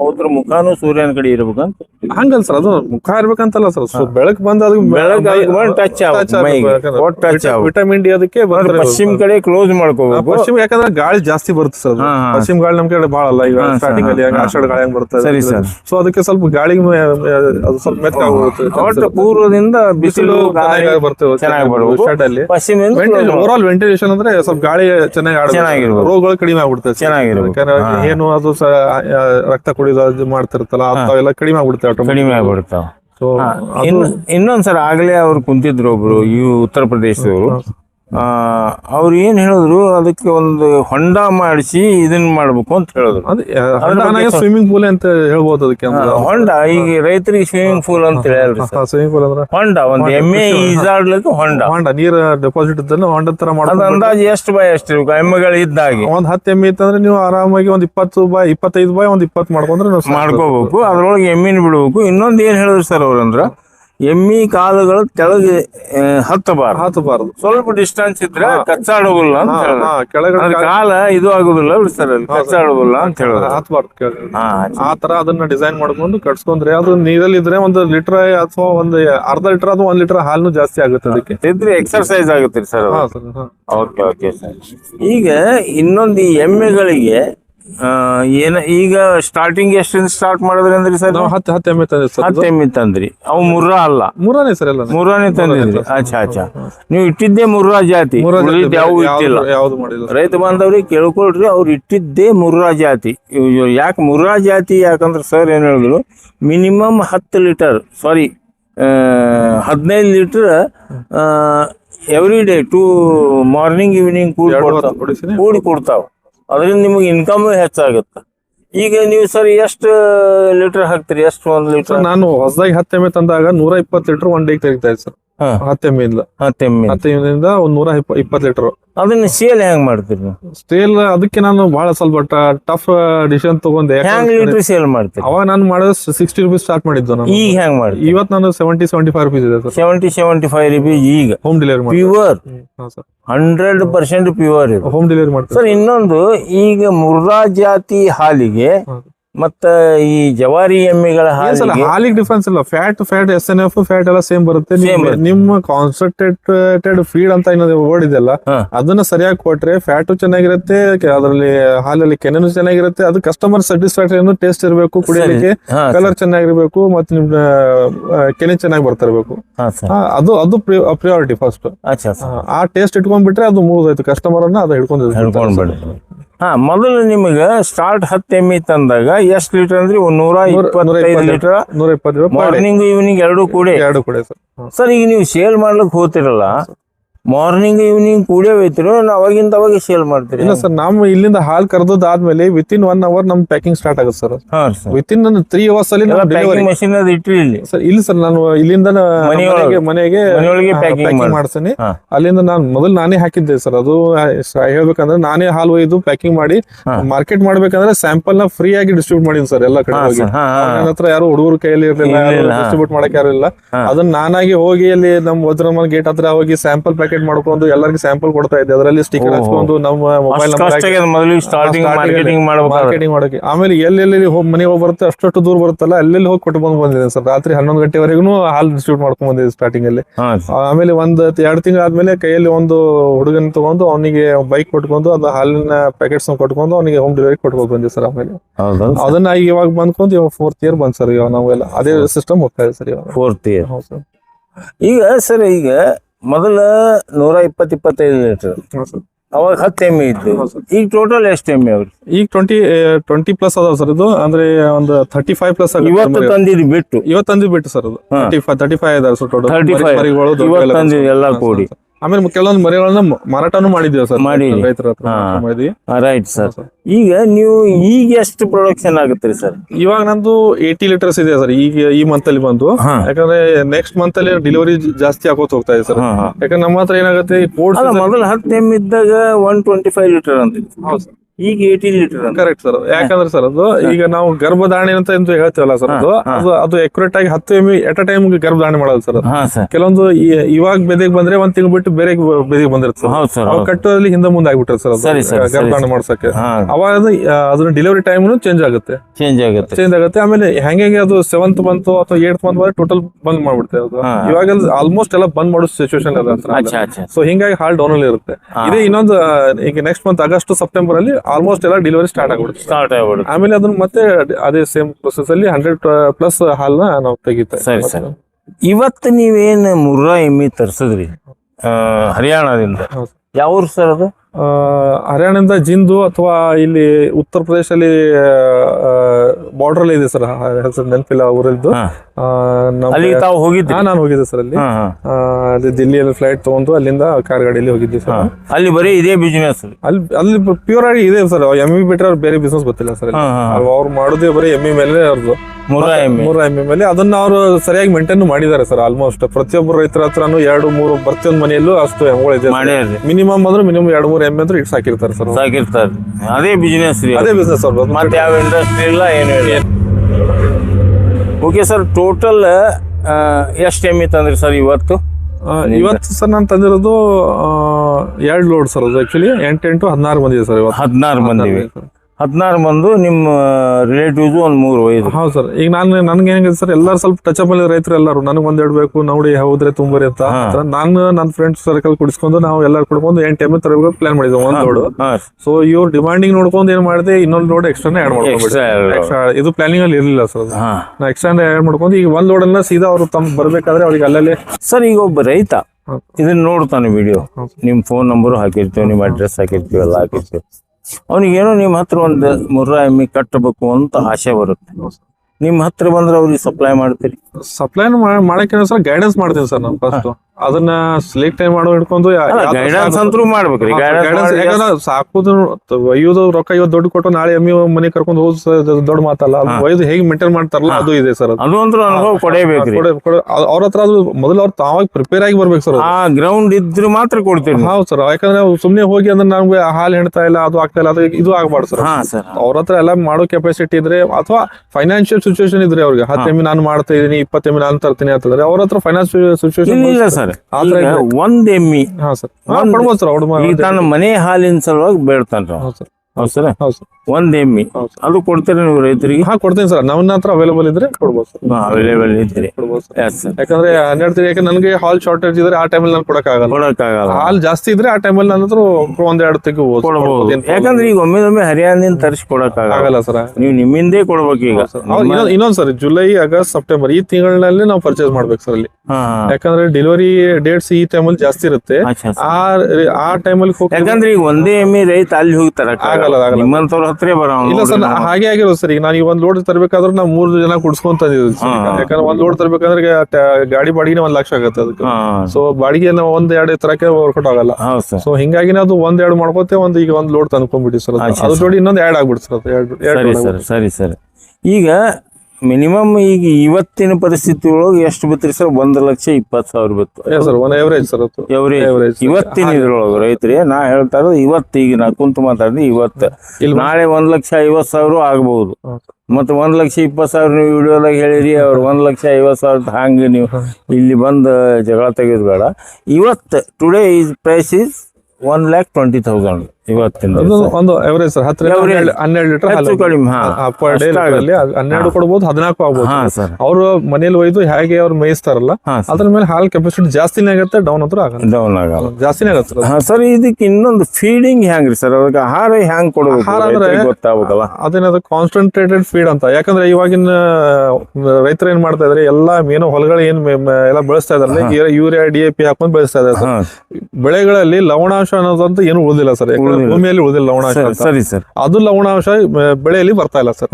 ಅವ್ರ ಮುಖಾನು ಸೂರ್ಯನ ಕಡೆ ಇರ್ಬೇಕಂತ ಹಂಗಲ್ಲ ಸರ್ ಅದು ಮುಖ ಇರ್ಬೇಕಂತಲ್ಲ ಸರ್ ಸೊ ಬೆಳಕ್ ಬಂದ ಅದಕ್ಕೆ ಬೆಳಕ್ ಟಚ್ ಟಚ್ ವಿಟಮಿನ್ ಡಿ ಅದಕ್ಕೆ. ಪಶ್ಚಿಮ ಕಡೆ ಕ್ಲೋಸ್ ಮಾಡ್ಕೋಬೇಕು ಪಶ್ಚಿಮ ಯಾಕಂದ್ರೆ ಗಾಳಿ ಜಾಸ್ತಿ ಬರುತ್ತೆ ಸರ್ ಅದು. ಪಶ್ಚಿಮ ಗಾಳಿ ನಮ್ ಕಡೆ ಬಹಳ ಅಲ್ಲ ಈಗ ಸ್ಟಾರ್ಟಿಂಗ್ ಅಲ್ಲಿ. ಆಷಾಢ ಗಾಳಿ ಹಂಗ್ ಬರ್ತದೆ ಸರಿ, ಸರ್. ಸೊ ಅದಕ್ಕೆ ಸ್ವಲ್ಪ ಗಾಳಿ ಅದು ಸ್ವಲ್ಪ ಒಟ್ಟು ಪೂರ್ವದಿಂದ ಬಿಸಿಲು ಗಾಳಿ ಚೆನ್ನಾಗಿ ಪಶ್ಚಿಮದಿಂದ ಓವರ್ ಆಲ್ ವೆಂಟಿಲೇಷನ್ ಅಂದ್ರೆ ಸ್ವಲ್ಪ ಗಾಳಿ ಚೆನ್ನಾಗಿ. ಚೆನ್ನಾಗಿರ್ಬೇಕು. ರೋಗಗಳು ಕಡಿಮೆ ಆಗ್ಬಿಡ್ತದೆ ಚೆನ್ನಾಗಿರೋ ಏನು ಅದು ರಕ್ತ ಕುಡಿಯೋದು ಅದು ಮಾಡ್ತಿರ್ತಲ್ಲ ಅಂತವೆಲ್ಲ ಕಡಿಮೆ automatic. ಕಡಿಮೆ ಆಗ್ಬಿಡ್ತಾವ. ಇನ್ನೊಂದ್ಸಲ ಆಗ್ಲೇ ಅವ್ರು ಕುಂತಿದ್ರು ಒಬ್ರು ಈ ಉತ್ತರ ಪ್ರದೇಶದವರು. ಅವ್ರು ಏನ್ ಹೇಳಿದ್ರು? ಅದಕ್ಕೆ ಒಂದು ಹೊಂಡ ಮಾಡಿಸಿ ಇದನ್ನ ಮಾಡ್ಬೇಕು ಅಂತ ಹೇಳಿದ್ರು. ಸ್ವಿಮ್ಮಿಂಗ್ ಪೂಲ್ ಅಂತ ಹೇಳ್ಬೋದು ಅದಕ್ಕೆ ಹೊಂಡ ಈಗ ರೈತರಿಗೆ ಸ್ವಿಮ್ಮಿಂಗ್ ಪೂಲ್ ಅಂತ ಹೇಳಿ ಸ್ವಿಮ್ಮಿಂಗ್ ಪೂಲ್ ಅಂದ್ರೆ? ಹೊಂಡ ಒಂದು ಎಮ್ಮೆ ಈಜಾಡ್ಲಿಕ್ಕೆ ಹೊಂಡ. ಹೊಂಡ ನೀರ ಡೆಪಾಸಿಟ್ ಇದ್ದಲ್ಲ ಹೊಂಡ ತರ ಮಾಡೋದು ಅಂದಾಜು ಎಷ್ಟು ಬಾಯ್ ಎಷ್ಟು ಇರ್ಬೇಕು? ಎಮ್ಮೆಗಳು ಇದ್ದಾಗೆ. ಒಂದ್ ಹತ್ತು ಎಮ್ಮೆ ಇತ್ತಂದ್ರೆ ನೀವು ಆರಾಮಾಗಿ ಒಂದು ಇಪ್ಪತ್ತು ಬಾಯ್ ಇಪ್ಪತ್ತೈದು ಬಾಯ್ ಒಂದ್ ಇಪ್ಪತ್ತು ಮಾಡ್ಕೊಂಡ್ರೆ. ಮಾಡ್ಕೋಬೇಕು. ಅದ್ರೊಳಗೆ ಎಮ್ಮಿನ ಬಿಡ್ಬೇಕು. ಇನ್ನೊಂದ್ ಏನ್ ಹೇಳಿದ್ರು ಸರ್ ಅವ್ರಂದ್ರ ಎಮ್ಮಿ ಕಾಲುಗಳು ಕೆಳಗೆ ಆ, ಹತ್ತಬಾರ್ದು. ಹತ್ತಬಾರ್ದು. ಸ್ವಲ್ಪ ಡಿಸ್ಟೆನ್ಸ್ ಇದ್ರೆ ಕಚ್ಚಾಡೋಗಲ್ಲ ಅಂತ ಕೆಳಗಡೆ ಅದ್ರ ಕಾಲ ಇದು ಆಗುದಿಲ್ಲ ಬಿಡ್ತಾರೆ ಅಲ್ಲಿ. ಕಚ್ಚಾಡೋದಿಲ್ಲ ಅಂತ ಹೇಳಿದ್ರೆ ಹತ್ಬಾರ್ದು ಕೆಳಗಡೆ. ಹಾ ಆ ತರ ಅದನ್ನ ಡಿಸೈನ್ ಮಾಡ್ಕೊಂಡು ಕಟ್ಸ್ಕೊಂಡ್ರೆ ಅದು ನೀರಲ್ಲಿ ಇದ್ರೆ ಒಂದು ಲೀಟರ್ ಅಥವಾ ಒಂದು ಅರ್ಧ ಲೀಟರ್ ಅಥವಾ ಒಂದ್ ಲೀಟರ್ ಹಾಲು ಜಾಸ್ತಿ ಆಗುತ್ತೆ ಅದಕ್ಕೆ. ಇದ್ರೆ ಎಕ್ಸರ್ಸೈಸ್ ಆಗುತ್ತೆ ಸರ್ ಹಾ ಸರ್ ಹಾ. Okay okay sir. ಈಗ ಇನ್ನೊಂದು ಈ ಎಮ್ಮೆಗಳಿಗೆ ಏನ ಈಗ ಸ್ಟಾರ್ಟಿಂಗ್ ಎಷ್ಟಿಂದ ಸ್ಟಾರ್ಟ್ ಮಾಡಿದ್ರಿ ಅಂದ್ರಿ ಸರ್? ನಾವು ಹತ್ತು ಹತ್ತು ಎಮ್ಮೆ ತಂದ್ರಿ ಸರ್ ಹತ್ತು ಎಮ್ಮೆ ತಂದ್ರಿ. ಅವು ಮುರ್ರಾ ಅಲ್ಲ. ಮೂರನೇ ಸರ್ ಎಲ್ಲ. ಮೂರನೇ ತಂದಿದ್ರಿ. ಅಚ್ಚಾ ಅಚ್ಚಾ. ನೀವು ಇಟ್ಟಿದ್ದೇ ಮುರ್ರಾ ಜಾತಿ. ಯಾವ ಇಟ್ಟಿಲ್ಲ. ಯಾವ್ದು ಮಾಡಿಲ್ಲ ರೈತ ಬಾಂಧವ್ರಿಗೆ ಕೇಳ್ಕೊಳ್ರಿ ಅವ್ರು ಇಟ್ಟಿದ್ದೇ ಮುರ್ರಾ ಜಾತಿ. ಯಾಕೆ ಮುರ್ರಾ ಜಾತಿ ಯಾಕಂದ್ರೆ ಸರ್ ಏನು ಹೇಳಿದ್ರು ಮಿನಿಮಮ್ ಹತ್ತು ಲೀಟರ್ ಸಾರಿ ಹದಿನೈದು litre every day to morning evening ಕೂಡಿ ಕೊಡ್ತಾವ. ಕೂಡಿ ಕೊಡ್ತಾವ. ಅದರಿಂದ ನಿಮಗೆ ಇನ್ಕಮ್ ಹೆಚ್ಚಾಗುತ್ತೆ. ಈಗ ನೀವು ಸರ್ ಎಷ್ಟು ಲೀಟರ್ ಹಾಕ್ತೀರಿ? ಎಷ್ಟು ಒಂದು ಲೀಟರ್ ನಾನು ಹೊಸದಾಗಿ ಹತ್ತು ತಂದಾಗ ನೂರ ಇಪ್ಪತ್ತು ಲೀಟರ್ ಒನ್ ಡೇಗೆ ತೆಗಿತಾ ಇದ್ದೆ ಸರ್. ಹಾ. ಹತ್ತು ಹತ್ತು ಎಮ್ಮೆ ಹತ್ತು ಎಮ್ಮಿಂದ ಒಂದ್ ನೂರ ಇಪ್ಪ ಇಪ್ಪತ್ತು ಲೀಟರ್. ಅದನ್ನ ಸೇಲ್ ಹೆಂಗ್ ಮಾಡ್ತೀರಿ ಸ್ಟೇಲ್ ಅದಕ್ಕೆ ನಾನು ಬಹಳ ಸ್ವಲ್ಪ ಟಫ್ ಡಿಸಿಷನ್ ತಗೊಂಡೆ. ಹೆಂಗ್ ಲೀಟರ್ ಸೇಲ್ ಮಾಡ್ತೀನಿ ಅವಾಗ ನಾನು ಮಾಡೋದು ಸಿಕ್ಸ್ಟಿ ರುಪೀಸ್ ಸ್ಟಾರ್ಟ್ ಮಾಡಿದ್ದು ನಾನು. ಈಗ ಹೆಂಗ್ ಮಾಡಿ ಇವತ್ತು ನಾನು ಸೆವೆಂಟಿ ಸೆವೆಂಟಿ ಫೈವ್ ರುಪೀಸ್ ಇದೆ ಸೆವೆಂಟಿ ಸೆವೆಂಟಿ ಫೈವ್ ರುಪೀಸ್ ಈಗ. Home delivery pure hundred percent pure ಇದು. ಹೋಮ್ ಡೆಲಿವರಿ ಮಾಡ್ತೀನಿ. ಸರ್ ಇನ್ನೊಂದು ಈಗ ಮುರ್ರಾ ಜಾತಿ ಹಾಲಿಗೆ. ಮತ್ತ ಈ ಜವಾರಿ ಎಮ್ಮಿಗಳ ಹಾಲಿಗೆ ಹಾಲಿಗೆ ಡಿಫ್ರೆನ್ಸ್ ಇಲ್ಲ. Fat fat S N F fat ಎಲ್ಲ ಸೇಮ್ ಬರುತ್ತೆ. ನಿಮ್ಮ-. ಕಾನ್ಸಂಟ್ರೇಟೆಡ್ ಫೀಡ್ ಅಂತ ಏನೋ ವರ್ಡ್ ಇದೆಯಲ್ಲ. ಅದನ್ನ ಸರಿಯಾಗಿ ಕೊಟ್ರೆ ಫ್ಯಾಟು ಚೆನ್ನಾಗಿರುತ್ತೆ ಅದರಲ್ಲಿ ಹಾಲಲ್ಲಿ ಕೆನೆನು ಚೆನ್ನಾಗಿರುತ್ತೆ. ಅದು ಕಸ್ಟಮರ್ ಸ್ಯಾಟಿಸ್ಫ್ಯಾಕ್ಷನ್ ಟೇಸ್ಟ್ ಇರಬೇಕು ಕುಡಿಯೋದಕ್ಕೆ ಕಲರ್ ಚೆನ್ನಾಗಿರ್ಬೇಕು ಮತ್ತೆ ನಿಮ್ ಕೆನೆ ಚೆನ್ನಾಗಿ ಬರ್ತಾ ಇರ್ಬೇಕು ಅದು ಅದು ಪ್ರಿಯಾರಿಟಿ ಫಸ್ಟ್ ಆ ಟೇಸ್ಟ್ ಇಟ್ಕೊಂಡ್ಬಿಟ್ರೆ ಅದು ಮುಗಿದೋಯ್ತು ಕಸ್ಟಮರ್ ಅನ್ನ ಅದು ಹಿಡ್ಕೊಂಡು ಹಾ ಮೊದಲು ನಿಮಗೆ ಸ್ಟಾರ್ಟ್ ಹತ್ತು ಎಮ್ಮಿ ತಂದಾಗ ಎಷ್ಟು ಲೀಟರ್ ಅಂದ್ರೆ? ಒಂದ್ ನೂರ ಇಪ್ಪತ್ತೈದು ಲೀಟರ್ ನೂರ ಇಪ್ಪತ್ತು ರೂಪಾಯಿ ಮಾರ್ನಿಂಗ್ ಈವ್ನಿಂಗ್ ಎರಡು ಕೂಡಿ. ಎರಡು ಕೂಡ ಸರ್. ಸರ್ ಈಗ ನೀವು ಸೇಲ್ ಮಾಡ್ಲಿಕ್ಕೆ ಹೋಗ್ತಿರಲ್ಲ ಮಾರ್ನಿಂಗ್ ಈವ್ನಿಂಗ್ ಕೂಡೇ ಹೋಯ್ತಿರೋ ಅವಾಗಿಂದ ಅವಾಗ ಸೇಲ್ ಮಾಡ್ತೀರಿ ಇಲ್ಲ ಸರ್ ನಾವು ಇಲ್ಲಿಂದ ಹಾಲು ಕರೆದದ್ ಆದ್ಮೇಲೆ ವಿತ್ ಇನ್ ಒನ್ ಅವರ್ ನಮ್ ಪ್ಯಾಕಿಂಗ್ ಸ್ಟಾರ್ಟ್ ಆಗುತ್ತೆ ಸರ್. ಹಾ sir. Within three hours ಅಲ್ಲಿ ಮಷಿನ್ ಅದು ಇಟ್ರಿ ಇಲ್ಲಿ. ಸರ್ ಇಲ್ಲ ಸರ್ ನಾನು ಇಲ್ಲಿಂದ ಮನೆಗೆ ಮನೆಗೆ ಮನೆಯೊಳಗೆ ಪ್ಯಾಕಿಂಗ್ ಮಾಡಿ- ಮಾಡ್ತೀನಿ. ಅಲ್ಲಿಂದ ನಾನು ಮೊದಲು ನಾನೇ ಹಾಕಿದ್ದೆ ಸರ್ ಅದು ಹೇಳ್ಬೇಕಂದ್ರೆ ನಾನೇ ಹಾಲು ಒಯ್ದು ಪ್ಯಾಕಿಂಗ್ ಮಾಡಿ ಮಾರ್ಕೆಟ್ ಮಾಡ್ಬೇಕಂದ್ರೆ ಸ್ಯಾಂಪಲ್ನ ಫ್ರೀ ಆಗಿ ಡಿಸ್ಟ್ರಿಬ್ಯೂಟ್ ಮಾಡಿದ್ದೀನಿ ಸರ್ ಎಲ್ಲ ಕಡೆ ಹೋಗಿ. ನನ್ನ ಹತ್ರ ಯಾರು ಹುಡುಗರು ಕೈಯಲ್ಲಿ ಇರಲಿಲ್ಲ ಡಿಸ್ಟ್ರಿಬ್ಯೂಟ್ ಮಾಡಕ್ ಯಾರು ಇಲ್ಲ. ಅದನ್ನ ನಾನಾಗಿ ಹೋಗಿ ಅಲ್ಲಿ ನಮ್ಮ ವಜ್ರಮನ್ ಗೇಟ್ ಹತ್ರ ಹೋಗಿ ಸ್ಯಾಂಪಲ್ ಪ್ಯಾಕೆಟ್ ಮಾಡ್ಕೊಂಡು ಎಲ್ಲರಿಗೂ ಸ್ಯಾಂಪಲ್ ಕೊಡ್ತಾ ಇದ್ದೆ. ಅದರಲ್ಲಿ ಸ್ಟಿಕರ್. ಹಚ್ಕೊಂಡು ನಮ್ಮ ಮೊಬೈಲ್ ಮಾರ್ಕೆಟಿಂಗ್ ಮಾರ್ಕೆಟಿಂಗ್ ಮಾಡಕ್ಕೆ ಆಮೇಲೆ ಎಲ್ಲೆಲ್ಲಿ ಹೋಗಿ ಮನೆಗೆ ಹೋಗಿ ಬರುತ್ತೆ? ಅಷ್ಟು ದೂರ ಬರುತ್ತಲ್ಲ? ಅಲ್ಲೆಲ್ಲಿ ಹೋಗಿ ಕೊಟ್ಟು ಬಂದು ಬಂದಿದೆ ಸರ್. ರಾತ್ರಿ ಹನ್ನೊಂದು ಗಂಟೆವರೆಗೂ ಹಾಲು ಡಿಸ್ಟ್ರಿಬ್ಯೂಟ್ ಮಾಡ್ಕೊಂಡ್ ಬಂದಿದೆ ಸ್ಟಾರ್ಟಿಂಗ್ ಅಲ್ಲಿ. ಆಮೇಲೆ ಒಂದ್ ಎರಡು ತಿಂಗಳು ಆದ್ಮೇಲೆ ಕೈಯಲ್ಲಿ ಒಂದು ಹುಡುಗನ ತಗೊಂಡು ಅವನಿಗೆ ಬೈಕ್ ಕೊಟ್ಕೊಂಡು ಅದು ಹಾಲಿನ ಪ್ಯಾಕೆಟ್ಸ್ ಕೊಟ್ಕೊಂಡು ಅವನಿಗೆ ಹೋಮ್ ಡೆಲಿವರಿ ಕೊಟ್ಕೊಂಡು ಬಂದಿದೆ ಸರ್ ಆಮೇಲೆ. ಅದನ್ನ ಈಗ ಇವಾಗ ಬಂದ್ಕೊಂಡು ಇವಾಗ ಫೋರ್ತ್ ಇಯರ್ ಬಂದ್ ಸರ್ ಇವಾಗ ನಾವೆಲ್ಲ. ಅದೇ ಸಿಸ್ಟಮ್ ಹೋಗ್ತಾ ಇದೆ ಸರ್ ಇವಾಗ. ಫೋರ್ತ್ ಇಯರ್ ಹೌದು ಸರ್. ಈಗ ಸರ್ ಈಗ ಮೊದಲ ನೂರ ಇಪ್ಪತ್ ಇಪ್ಪತ್ತೈದು ಲೀಟರ್ ಅವಾಗ ಹತ್ತು ಎಂ ಇತ್ತು ಈಗ ಟೋಟಲ್ ಎಷ್ಟು ಎಂ ಅವ್ರಿ? ಈಗ ಟ್ವೆಂಟಿ ಟ್ವೆಂಟಿ ಪ್ಲಸ್ ಅದಾವ ಸರ್ ಇದು. ಅಂದ್ರೆ ಒಂದು ಥರ್ಟಿ ಫೈವ್ ಪ್ಲಸ್ ಇವತ್ತು ತಂದಿದ್ದು ಬಿಟ್ಟು. ಇವತ್ತು ತಂದಿದ್ದು ಬಿಟ್ಟು ಸರ್ ಅದು. ಹಾ. ತರ್ಟಿ ಫೈವ್ ತರ್ಟಿ ಫೈವ್ ಇದಾವೆ ಸರ್ ಟೋಟಲ್ 35. ಫೈವ್ ಎಲ್ಲ ಕೂಡಿ. ಸರ್. ಆಮೇಲೆ ಕೆಲವೊಂದು ಮರಿಗಳನ್ನ ಮಾರಾಟನು ಮಾಡಿದೀವಿ ಸರ್? ಮಾಡಿ ರೈತರ ಹತ್ರ ಹಾ. ಮಾರಾಟ ಮಾಡಿದ್ವಿ ರೈಟ್ ಸರ್ ಈಗ ನೀವು ಈಗ ಎಷ್ಟು ಪ್ರೊಡಕ್ಷನ್ ಆಗುತ್ತೆ ಸರ್ ಇವಾಗ ನಂದು ಏಯ್ಟಿ ಲೀಟರ್ಸ್ ಇದೆ ಸರ್ ಈಗ ಈ ಮಂತ್ ಅಲ್ಲಿ ಬಂದು. ಹಾ. ಯಾಕಂದ್ರೆ ನೆಕ್ಸ್ಟ್ ಮಂತ್ ಅಲ್ಲಿ ಡೆಲಿವರಿ ಜಾಸ್ತಿ ಆಗೋತ್ ಹೋಗ್ತಾ ಇದೆ ಸರ್ ಹಾ, ಹಾ. ಯಾಕಂದ್ರೆ ನಮ್ಮ ಹತ್ರ ಏನಾಗುತ್ತೆ ಕೋಡ್ ಅಲ್ಲ ಮೊದಲು ಹತ್ತು ಎಂ ಇದ್ದಾಗ ಒನ್ ಟ್ವೆಂಟಿ ಫೈವ್ ಲೀಟರ್ ಅಂತ ಈಗ ಏಯ್ಟಿ ಲೀಟರ್ ಕರೆಕ್ಟ್ ಸರ್ ಯಾಕಂದ್ರೆ ಸರ್ ಅದು ಈಗ ನಾವು ಗರ್ಭಧಾರಣೆ ಅಂತ ಎಂದು ಹೇಳ್ತೇವಲ್ಲ ಸರ್ ಅದು ಅದು ಅದು ಅಕ್ಯುರೇಟ್ ಆಗಿ ಹತ್ತು ಎಂ ಎಟ್ ಅ ಟೈಮ್ ಗರ್ಭಧಾರಣೆ ಮಾಡೋದು ಸರ್ ಕೆಲವೊಂದು ಇವಾಗ ಬೆದೆಗೆ ಬಂದ್ರೆ ಒಂದ್ ತಿಂಗಳು ಬಿಟ್ಟು ಬೇರೆ ಬೆದೆಗೆ ಬಂದಿರುತ್ತೆ ಸರ್ ಕಟ್ಟೋದ್ರಲ್ಲಿ ಹಿಂದೆ ಮುಂದೆ ಆಗ್ಬಿಟ್ರೆ ಸರ್ ಅದು ಗರ್ಭಧಾರಣೆ. ಮಾಡ್ಸಕ್ಕೆ ಅವಾಗ ಅದು, ಅದನ್ನ ಡೆಲಿವರಿ ಟೈಮ್ ಚೇಂಜ್ ಆಗುತ್ತೆ. ಚೇಂಜ್ ಆಗುತ್ತೆ. ಚೇಂಜ್ ಆಗುತ್ತೆ. ಆಮೇಲೆ ಹೆಂಗೆ ಅದು ಸೆವೆಂತ್ ಮಂತ್ ಅಥವಾ ಏಟ್ ಮಂತ್ ಬಂದ್ರೆ ಟೋಟಲ್ ಬಂದ್ ಮಾಡ್ಬಿಡ್ತೇವೆ ಅದು. ಇವಾಗ ಆಲ್ಮೋಸ್ಟ್ ಎಲ್ಲ ಬಂದ್ ಮಾಡೋ ಸಿಚುವೇಶನ್ ಇದೆ ಸೊ ಹಿಂಗಾಗಿ ಹಾಲ್ ಡೌನ್ ಅಲ್ಲಿ ಇರುತ್ತೆ. ಇದೇ ಇನ್ನೊಂದು ಈಗ ನೆಕ್ಸ್ಟ್ ಮಂತ್ ಆಗಸ್ಟ್ ಸೆಪ್ಟೆಂಬರ್ ಅಲ್ಲಿ ಆಲ್ಮೋಸ್ಟ್ ಎಲ್ಲ ಡೆಲಿವರಿ ಸ್ಟಾರ್ಟ್ ಆಗ್ಬಿಡುತ್ತೆ. ಸ್ಟಾರ್ಟ್ ಆಗ್ಬಿಡುತ್ತೆ. ಆಮೇಲೆ ಅದನ್ನ ಮತ್ತೆ ಅದೇ ಸೇಮ್ ಪ್ರೊಸೆಸ್ ಅಲ್ಲಿ ಹಂಡ್ರೆಡ್ ಪ್ಲಸ್ ಹಾಲ್ನ ನಾವು ತೆಗಿತೇವೆ. ಸರಿ, ಸರಿ. ಇವತ್ತು ನೀವೇನು ಮುರ್ರಾ ಎಮ್ಮಿ ತರಿಸಿದ್ರಿ? ಆ, ಹರಿಯಾಣದಿಂದ. ಯಾವ ಊರು ಸರ್ ಅದು? ಹರಿಯಾಣದಿಂದ ಜಿಂದು ಅಥವಾ ಇಲ್ಲಿ ಉತ್ತರ ಪ್ರದೇಶದಲ್ಲಿ ಬಾರ್ಡರ್ ಅಲ್ಲಿ ಇದೆ ಸರ್ ಹೆಸರು ನೆನಪಿಲ್ಲ ಊರದ್ದು ತಾವು ಹೋಗಿದ್ದೆ ನಾನು ಹೋಗಿದ್ದೆ ಸರ್ ಅಲ್ಲಿ. ಅಲ್ಲಿ ದಿಲ್ಲಿಯಲ್ಲಿ ಫ್ಲೈಟ್ ತಗೊಂಡು ಅಲ್ಲಿಂದ ಕಾರ್ ಗಾಡಿಯಲ್ಲಿ ಹೋಗಿದ್ದೆ ಸರ್. ಅಲ್ಲಿ ಬರೀ ಇದೇ ಬಿಸ್ನೆಸ್ ಅಲ್ಲಿ ಅಲ್ಲಿ ಪ್ಯೂರ್ ಆಗಿ ಇದೆ ಸರ್ ಎಂ ಇ ಬಿಟ್ರೆ ಅವ್ರು ಬೇರೆ ಬಿಸ್ನೆಸ್ ಗೊತ್ತಿಲ್ಲ ಸರ್ ಅವ್ರು ಮಾಡೋದೇ ಬರೀ ಎಂ ಇ ಮೇಲೆ ಅವ್ರದ್ದು. ಮೂರು ಎಂ ಇ ಮೇಲೆ ಅದನ್ನ ಅವರು ಸರಿಯಾಗಿ ಮೇಂಟೈನ್ ಮಾಡಿದ್ದಾರೆ ಸರ್ ಆಲ್ಮೋಸ್ಟ್ ಪ್ರತಿಯೊಬ್ಬರು ರೈತರ ಹತ್ರನು ಎರಡು ಮೂರು ಪ್ರತಿಯೊಂದು ಮನೆಯಲ್ಲೂ ಅಷ್ಟು ಎಮ್ಗಳು ಇದೆ ಮಿನಿಮಮ್ ಅಂದ್ರೆ ಮಿನಿಮಮ್ ಎರಡು ಮೂರು ಎಮ್ಮೆ ಅಂದ್ರೆ ಇಟ್ಟು ಸಾಕಿರ್ತಾರೆ ಸರ್ ಸಾಕಿರ್ತಾರೆ. ಅದೇ ಬಿಸ್ನೆಸ್ ರೀ ಅದೇ. ಬಿಸ್ನೆಸ್ ಸರ್ ಮತ್ತೆ ಯಾವ ಇಂಡಸ್ಟ್ರಿ ಇಲ್ಲ ಏನು ಇಲ್ಲ. ಓಕೆ ಸರ್ ಟೋಟಲ್ ಎಷ್ಟು ಎಮ್ಮೆ ತಂದ್ರಿ ಸರ್ ಇವತ್ತು? ಇವತ್ತು ಸರ್ ನಾನು ತಂದಿರೋದು ಎರಡು ಲೋಡ್ ಸರ್ ಅದು ಆಕ್ಚುಲಿ ಎಂಟು ಎಂಟು ಹದಿನಾರು ಬಂದಿದೆ ಸರ್ ಇವತ್ತು. ಹದಿನಾರು ಬಂದಿವಿ ಹದಿನಾರು ಬಂದು ನಿಮ್ಮ ರಿಲೇಟಿವ್ಸು ಒಂದು ಮೂರು ಐದು ಹೌದು ಸರ್. ಈಗ ನಾನು ನನ್ಗೆ ಏನಾಗಿದೆ ಸರ್ ಎಲ್ಲರೂ ಸ್ವಲ್ಪ ಟಚ್ ಅಪ್ ಅಲ್ಲಿ ರೈತರು ಎಲ್ಲರೂ ನನಗೆ ಒಂದ್ ಹೇಳಬೇಕು ಬೇಕು ನೋಡಿ ಹೋದ್ರೆ ತುಂಬರಿ ಅಂತ. ನಾನು ನನ್ನ ಫ್ರೆಂಡ್ಸ್ ಸರ್ಕಲ್ ಕುಡಿಸ್ಕೊಂಡು ನಾವು ಎಲ್ಲರೂ ಕುಡ್ಕೊಂಡು ಎಂಟು ಟೈಮ್ ತರಬೇಕು ಪ್ಲಾನ್ ಮಾಡಿದ್ವಿ ಒಂದು ನೋಡು ಸೊ ಇವ್ರ ಡಿಮಾಂಡಿಂಗ್ ನೋಡ್ಕೊಂಡು ಏನ್ ಮಾಡಿದೆ ಇನ್ನೊಂದು ನೋಡಿ ಎಕ್ಸ್ಟ್ರಾನೆ ಆಡ್ ಮಾಡ್ಕೊಂಡು ಇದು ಪ್ಲಾನಿಂಗ್ ಅಲ್ಲಿ ಇರಲಿಲ್ಲ ಸರ್ ನಾ ಎಕ್ಸ್ಟ್ರಾ ಆಡ್ ಮಾಡ್ಕೊಂಡು ಈಗ ಒಂದ್ ಲೋಡ್ ಅನ್ನ ಸೀದಾ ಅವ್ರು ತಮ್ಮ ಬರ್ಬೇಕಾದ್ರೆ ಅವ್ರಿಗೆ ಅಲ್ಲಲ್ಲಿ ಸರ್ ಈಗ ಒಬ್ಬ ರೈತ. ಇದನ್ನ ನೋಡ್ತಾನೆ ವಿಡಿಯೋ ನಿಮ್ ನಿಮ್ಮ ಫೋನ್ ನಂಬರ್ ಹಾಕಿರ್ತೀವಿ ನಿಮ್ಮ ಅಡ್ರೆಸ್ ಹಾಕಿರ್ತೀವಿ ಎಲ್ಲ ಹಾಕಿರ್ತೀವಿ. ಅವನಿಗೇನೋ ನಿಮ್ಮ ಹತ್ರ ಒಂದು ಮುರ್ರಾ ಎಮ್ಮಿ ಕಟ್ಟಬೇಕು ಅಂತ ಆಸೆ ಬರುತ್ತೆ. ನಿಮ್ಮ ಹತ್ರ ಬಂದ್ರೆ ಅವ್ರಿಗೆ ಸಪ್ಲೈ ಮಾಡ್ತೀರಿ? ಸಪ್ಲೈ ಮಾಡಕ್ಕೆ ಸರ್ ಗೈಡೆನ್ಸ್ ಮಾಡ್ತೀನಿ ಸರ್ ನಾನು ಫಸ್ಟ್ ಅದನ್ನ ಸೆಲೆಕ್ಟ್ ಮಾಡೋ ಹಿಡ್ಕೊಂಡು ಗೈಡೆನ್ಸ್ ಅಂತೂ ಮಾಡ್ಬೇಕ್ರಿ ಗೈಡೆನ್ಸ್ ಸಾಕುದು ಒಯ್ಯೋದು ರೊಕ್ಕ ಇವತ್ತು ದೊಡ್ಡ ಕೊಟ್ಟು ನಾಳೆ ಎಮ್ಮಿ ಮನೆ ಕರ್ಕೊಂಡು ಹೋದ್ ದೊಡ್ಡ ಮಾತಲ್ಲ ಒಯ್ದು ಹೇಗೆ ಮೇಂಟೈನ್ ಮಾಡ್ತಾರಲ್ಲ ಅದು ಇದೆ ಸರ್ ಅದು. ಅಂತೂ ಅನುಭವ ಕೊಡಬೇಕು ಅವ್ರ ಹತ್ರ ಅದು ಮೊದಲು ಅವ್ರು ತಾವಾಗಿ ಪ್ರಿಪೇರ್ ಆಗಿ ಬರ್ಬೇಕು ಸರ್ ಆ ಗ್ರೌಂಡ್ ಇದ್ರೆ ಮಾತ್ರ ಕೊಡ್ತೀವಿ ಹೌದು ಸರ್ ಯಾಕಂದ್ರೆ ಸುಮ್ನೆ ಹೋಗಿ ಅಂದ್ರೆ ನಮ್ಗೆ ಹಾಲು ಹೆಣ್ತಾ ಇಲ್ಲ ಅದು ಆಗ್ತಾ ಇಲ್ಲ ಅದು ಇದು ಆಗ್ಬಾರ್ದು ಸರ್. ಅವ್ರ ಹತ್ರ ಎಲ್ಲ ಮಾಡೋ ಕೆಪಾಸಿಟಿ ಇದ್ರೆ ಅಥವಾ ಫೈನಾನ್ಷಿಯಲ್ ಸಿಚುವೇಶನ್ ಇದ್ರೆ ಅವ್ರಿಗೆ ಹತ್ತು ಎಮ್ಮಿ ನಾನು ಮಾಡ್ತಾ ಇದೀನಿ ಇಪ್ಪತ್ತು ಎಮ್ಮಿ ನಾನು ತರ್ತೀನಿ ಅಂತಂದ್ರೆ ಅವ್ರ ಹತ್ರ ಫೈನಾನ್ಷಿಯಲ್ ಸಿಚುವೇಶನ್ ಇಲ್ಲ ಸರ್. ಒಂದ್ ಎಮ್ಮಿ ಹಾ ಸರ್. ಕೊಡ್ಬೋದು ಸರ್ ಅವ್ರು ಈಗ ತನ್ನ ಮನೆ ಹಾಲಿನ ಸಲುವಾಗಿ ಬೇಡ್ತಾನ ಹೌದು ಸರ್? ಹೌದ್ ಸರ್. ಹೌದು ಒಂದ್ ಎಮ್ಮಿ ಹೌದು ಅದು ಕೊಡ್ತೀರಿ ನೀವು ರೈತರಿಗೆ? ಹಾ ಕೊಡ್ತೀನಿ ಸರ್. ನನ್ನ ಹತ್ರ ಅವೈಲೇಬಲ್ ಇದ್ರೆ ಕೊಡ್ಬೋದು ಸರ್. ಅವೈಲೇಬಲ್ ಇದ್ರಿ ಕೊಡ್ಬೋದು ಸರ್. ಎಸ್ ಸರ್ ಯಾಕಂದ್ರೆ ಹನ್ನೆರಡು ತಿಂಗಳು ಯಾಕಂದ್ರೆ ನನಗೆ ಹಾಲ್ ಶಾರ್ಟೇಜ್ ಇದ್ರೆ ಆ ಟೈಮಲ್ಲಿ ನಾನು ಕೊಡಕ್ಕಾಗಲ್ಲ. ಕೊಡಕ್ಕಾಗಲ್ಲ. ಹಾಲ್ ಜಾಸ್ತಿ ಇದ್ರೆ ಆ ಟೈಮಲ್ಲಿ ನನ್ನ ಹತ್ರ ಒಂದೆರಡು ತೆಗಿಬೋದು ಕೊಡಬಹುದು ಯಾಕಂದ್ರೆ ಈಗ ಒಮ್ಮೆ ಒಮ್ಮೆ ಹರಿಯಾಣದಿಂದ ತರಿಸಿ ಕೊಡಕ್ಕಾಗಲ್ಲ. ಆಗಲ್ಲ ಸರ್. ನೀವು ನಿಮ್ಮಿಂದೇ ಕೊಡ್ಬೇಕು ಈಗ. ಇನ್ನೊಂದ್ ಸರ್ ಜುಲೈ ಆಗಸ್ಟ್ ಸೆಪ್ಟೆಂಬರ್ ಈ ತಿಂಗಳಲ್ಲಿ ನಾವು ಪರ್ಚೇಸ್ ಮಾಡ್ಬೇಕು ಸರ್ ಅಲ್ಲಿ. ಹಾ ಹಾ. ಯಾಕಂದ್ರೆ ಡೆಲಿವರಿ ಡೇಟ್ಸ್ ಈ ಟೈಮಲ್ಲಿ ಜಾಸ್ತಿ ಇರುತ್ತೆ. ಅಚ್ಚಾ, ಅಚ್ಚಾ. ಆ ಆ ಟೈಮಲ್ಲಿ ಹೋಗಿ ಯಾಕಂದ್ರೆ ಈಗ ಒಂದೇ ಎಮ್ಮೆ ರೈತ ಅಲ್ಲಿ ಹೋಗಿ ಆಗಲ್ಲ, ತರಕ್ಕಾಗಲ್ಲ ಆಗಲ್ಲ. ನಿಮ್ಮಂತವ್ರ ಹತ್ರ ಬರೋ ಇಲ್ಲ ಸರ್ ಹಾಗೆ ಆಗಿರೋದು ಸರ್. ಈಗ ನಾನು ಈ ಒಂದ್ ಲೋಡ್ ತರಬೇಕಾದ್ರೆ ನಾವು ಮೂರು ಜನ ಕುಡ್ಸ್ಕೊಂತ. ಯಾಕಂದ್ರೆ ಒಂದ್ ಲೋಡ್ ತರಬೇಕಂದ್ರೆ ಗಾಡಿ ಬಾಡಿಗೆ ಒಂದ್ ಲಕ್ಷ ಆಗುತ್ತೆ ಅದಕ್ಕೆ. ಸೊ ಬಾಡಿಗೆ ನಾವು ಒಂದ್ ಎರಡು ತರಕ್ಕೆ ವರ್ಕೌಟ್ ಆಗಲ್ಲ. ಸೊ ಹಿಂಗಾಗಿ ಅದು ಒಂದ್ ಎರಡು ಮಾಡ್ಕೋತೆ ಒಂದ್ ಈಗ ಒಂದ್ ಲೋಡ್ ತಂದ್ಕೊಂಡ್ಬಿಟ್ಟಿ ಸರ್. ಅದು ಜೋಡಿ ಇನ್ನೊಂದ್ ಎರಡ್ ಆಗ್ಬಿಡ್ತು ಎರಡು ಸರ್ ಸರಿ ಸರ್. ಈಗ ಮಿನಿಮಮ್ ಈಗ ಇವತ್ತಿನ ಪರಿಸ್ಥಿತಿ ಒಳಗೆ ಎಷ್ಟು ಬಿತ್ರಿ ಸರ್? ಒಂದ್ ಲಕ್ಷ ಇಪ್ಪತ್ತು ಸಾವಿರ ಬಿತ್ತು. ಸರ್ ಒನ್ ಎವರೇಜ್ ಸರ್ ಅದು. ಎವ್ರಿ ಇವತ್ತಿನ ಇದ್ರೊಳಗೆ ರೈತರಿ ನಾ ಹೇಳ್ತಾ ಇರೋದು ಇವತ್ತು ಈಗ ನಾ ಕುಂತು ಮಾತಾಡಿದ್ವಿ ಇವತ್ತು. ನಾಳೆ ಒಂದ್ ಲಕ್ಷ ಐವತ್ ಸಾವಿರ ಆಗ್ಬಹುದು ಹೌದು. ಮತ್ತೆ ಒಂದ್ ಲಕ್ಷ ಇಪ್ಪತ್ತು ಸಾವಿರ ನೀವು ವಿಡಿಯೋದಾಗ ಹೇಳಿರಿ ಅವ್ರು ಒಂದ್ ಲಕ್ಷ ಐವತ್ತು ಸಾವಿರ ಹಂಗೆ ನೀವು ಇಲ್ಲಿ ಬಂದು ಜಗಳ ತೆಗೆದು ಬೇಡ. ಇವತ್ತು today is price is one lakh twenty thousand ಇವತ್ತಿನ ಒಂದು ಎವರೇಜ್ ಸರ್. ಹನ್ನೆರಡು ಲೀಟರ್ ಹನ್ನೆರಡು ಕೊಡ್ಬೋದು ಹದಿನಾಲ್ಕು ಆಗ್ಬೋದು. ಅವರು ಮನೇಲಿ ಒಯ್ದು ಹೇಗೆ ಅವ್ರು ಮೇಯಿಸ್ತಾರಲ್ಲ ಅದ್ರ ಮೇಲೆ ಹಾಲ್ ಕೆಪಾಸಿಟಿ ಜಾಸ್ತಿನೇ ಆಗುತ್ತೆ ಡೌನ್ ಹತ್ರ ಆಗಲ್ಲ. ಡೌನ್ ಆಗಲ್ಲ. ಜಾಸ್ತಿನೇ ಆಗುತ್ತೆ. ಸರ್. ಇದಕ್ಕೆ ಇನ್ನೊಂದು ಫೀಡಿಂಗ್ ಹೆಂಗ್ರಿ ಸರ್? ಅವ್ರಿಗೆ ಆಹಾರ ಹೆಂಗ್ ರೈತರಿಗೆ ಗೊತ್ತಾಗ್ಬೇಕಲ್ಲ ಅದೇನದು ಕಾನ್ಸಂಟ್ರೇಟೆಡ್ ಫೀಡ್ ಅಂತ. ಯಾಕಂದ್ರೆ ಇವಾಗಿನ ರೈತರು ಏನ್ ಮಾಡ್ತಾ ಇದಾರೆ ಎಲ್ಲಾ ಮೇನು ಹೊಲಗಳು ಏನ್ ಎಲ್ಲ ಬೆಳೆಸ್ತಾ ಇದಾರಲ್ಲ ಯೂರಿಯಾ ಡಿ ಎ ಪಿ ಹಾಕೊಂಡು ಬೆಳೆಸ್ತಾ ಇದಾರೆ. ಬೆಳೆಗಳಲ್ಲಿ ಲವಣಾಂಶ ಅನ್ನೋದಂತ ಏನು ಉಳಿದಿಲ್ಲ ಸರ್. ಭೂಮಿಯಲ್ಲಿ ಉಳಿದಿಲ್ಲ. ಲವಣಾಂಶ ಸರಿ ಸರ್ ಅದು ಲವಣಾಂಶ ಬೆಳೆಯಲ್ಲಿ ಬರ್ತಾ ಇಲ್ಲ ಸರ್.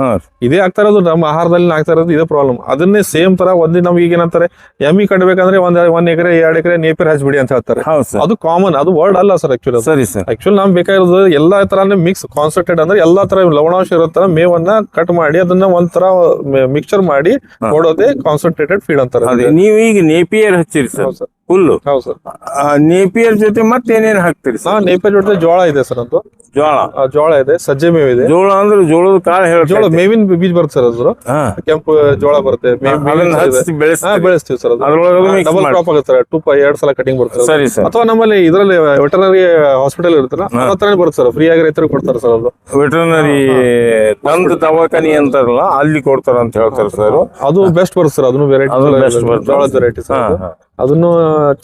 ಇದೇ ಆಗ್ತಾ ಇರೋದು ನಮ್ಮ ಆಹಾರದಲ್ಲಿ ಆಗ್ತಾ ಇರೋದು ಇದೇ ಪ್ರಾಬ್ಲಮ್ ಅದನ್ನೇ ಸೇಮ್ ತರ ಒಂದ್ ನಮ್ಗೆ ಈಗ ಏನಂತಾರೆ ಎಮ್ಮಿ ಕಟ್ಬೇಕಂದ್ರೆ ಒಂದ್ ಒಂದ್ ಎಕರೆ ಎರಡ್ ಎಕರೆ ನೇಪಿರ್ ಹಚ್ಬಿಡಿ ಅಂತ ಹೇಳ್ತಾರೆ. ಅದು ಕಾಮನ್ ಅದು ವರ್ಡ್ ಅಲ್ಲ ಸರ್ ಆಕ್ಚುಲಿ ಸರಿ ಸರ್. ಆಕ್ಚುಲಿ ನಮ್ಗೆ ಬೇಕಾಗಿರೋದು ಎಲ್ಲಾ ತರಾನೇ ಮಿಕ್ಸ್ ಕಾನ್ಸಂಟ್ರೇಟ್ ಅಂದ್ರೆ ಎಲ್ಲಾ ತರ ಲವಣಾಂಶ ಇರೋ ತರ ಮೇವನ್ನ ಕಟ್ ಮಾಡಿ ಅದನ್ನ ಒಂಥರ ಮಿಕ್ಸ್ಚರ್ ಮಾಡಿ ಕೊಡೋದೇ ಕಾನ್ಸಂಟ್ರೇಟೆಡ್ ಫೀಡ್ ಅಂತಾರೆ. ಅದೇ ನೀವು ಈಗ ನೇಪಿಯರ್ ಹಚ್ಚಿರಿ ಸರ್. ಹುಲ್ಲು? ಹೌದು ಸರ್. ಆ ನೇಪಿಯರ್ ಜೊತೆ ಮತ್ತೇನೇನ್ ಹಾಕ್ತಿರಿ ಹಾ ಸರ್ ನೇಪೆ ಜೊತೆ ಜೋಳ ಇದೆ ಸರ್ ಅದು. ಜೋಳ. ಆ, ಜೋಳ ಇದೆ ಸಜ್ಜೆ ಮೇವು ಇದೆ. ಜೋಳ ಅಂದ್ರೆ ಜೋಳದ ಕಾಳು ಜೋಳ ಮೇವಿನ ಬೀಜ ಬರುತ್ತೆ ಸರ್ ಅದ್ರ ಹಾ. ಕೆಂಪು ಜೋಳ ಬರುತ್ತೆ ಮೇವ್- ಅದನ್ನ ಮೇವಿನ ಇದೆ. ಹಚ್ಚಿ ಹಾ ಬೆಳೆಸ್ತೀವಿ ಸರ್ ಅದು. ಅದ್ರೊಳಗೆ mix ಡಬಲ್ ಮಾಡಿ. ಕ್ರಾಪ್ ಆಗುತ್ತೆ ಟೂ ಎರಡ್ ಸಲ ಕಟಿಂಗ್ ಬರುತ್ತೆ. ಸರಿ ಸರ್ ಅಥವಾ ನಮ್ಮಲ್ಲಿ ಇದರಲ್ಲಿ ವೆಟರ್ನರಿ ಹಾಸ್ಪಿಟಲ್ ಇರುತ್ತಲ್ಲ ಆ ಬರುತ್ತೆ ಸರ್ ಫ್ರೀ ಆಗಿ ರೈತರಿಗೆ ಕೊಡ್ತಾರೆ ಸರ್ ಅದು. ವೆಟರ್ನರಿ ತಂದು ದವಾಖಾನಿ ಅಂತಾರಲ್ಲ ಅಲ್ಲಿ ಕೊಡ್ತಾರ ಅಂತ ಹೇಳ್ತಾರೆ ಸರ್. ಅದು ಬೆಸ್ಟ್ ಬರುತ್ತೆ ಸರ್ ಅದನ್ನು ವೆರೈಟಿ ಅದು best ಬರುತ್ತೆ. ಜೋಳದ ವೆರೈಟಿ ಹಾ ಸರ್ ಹಾ. ಅದನ್ನು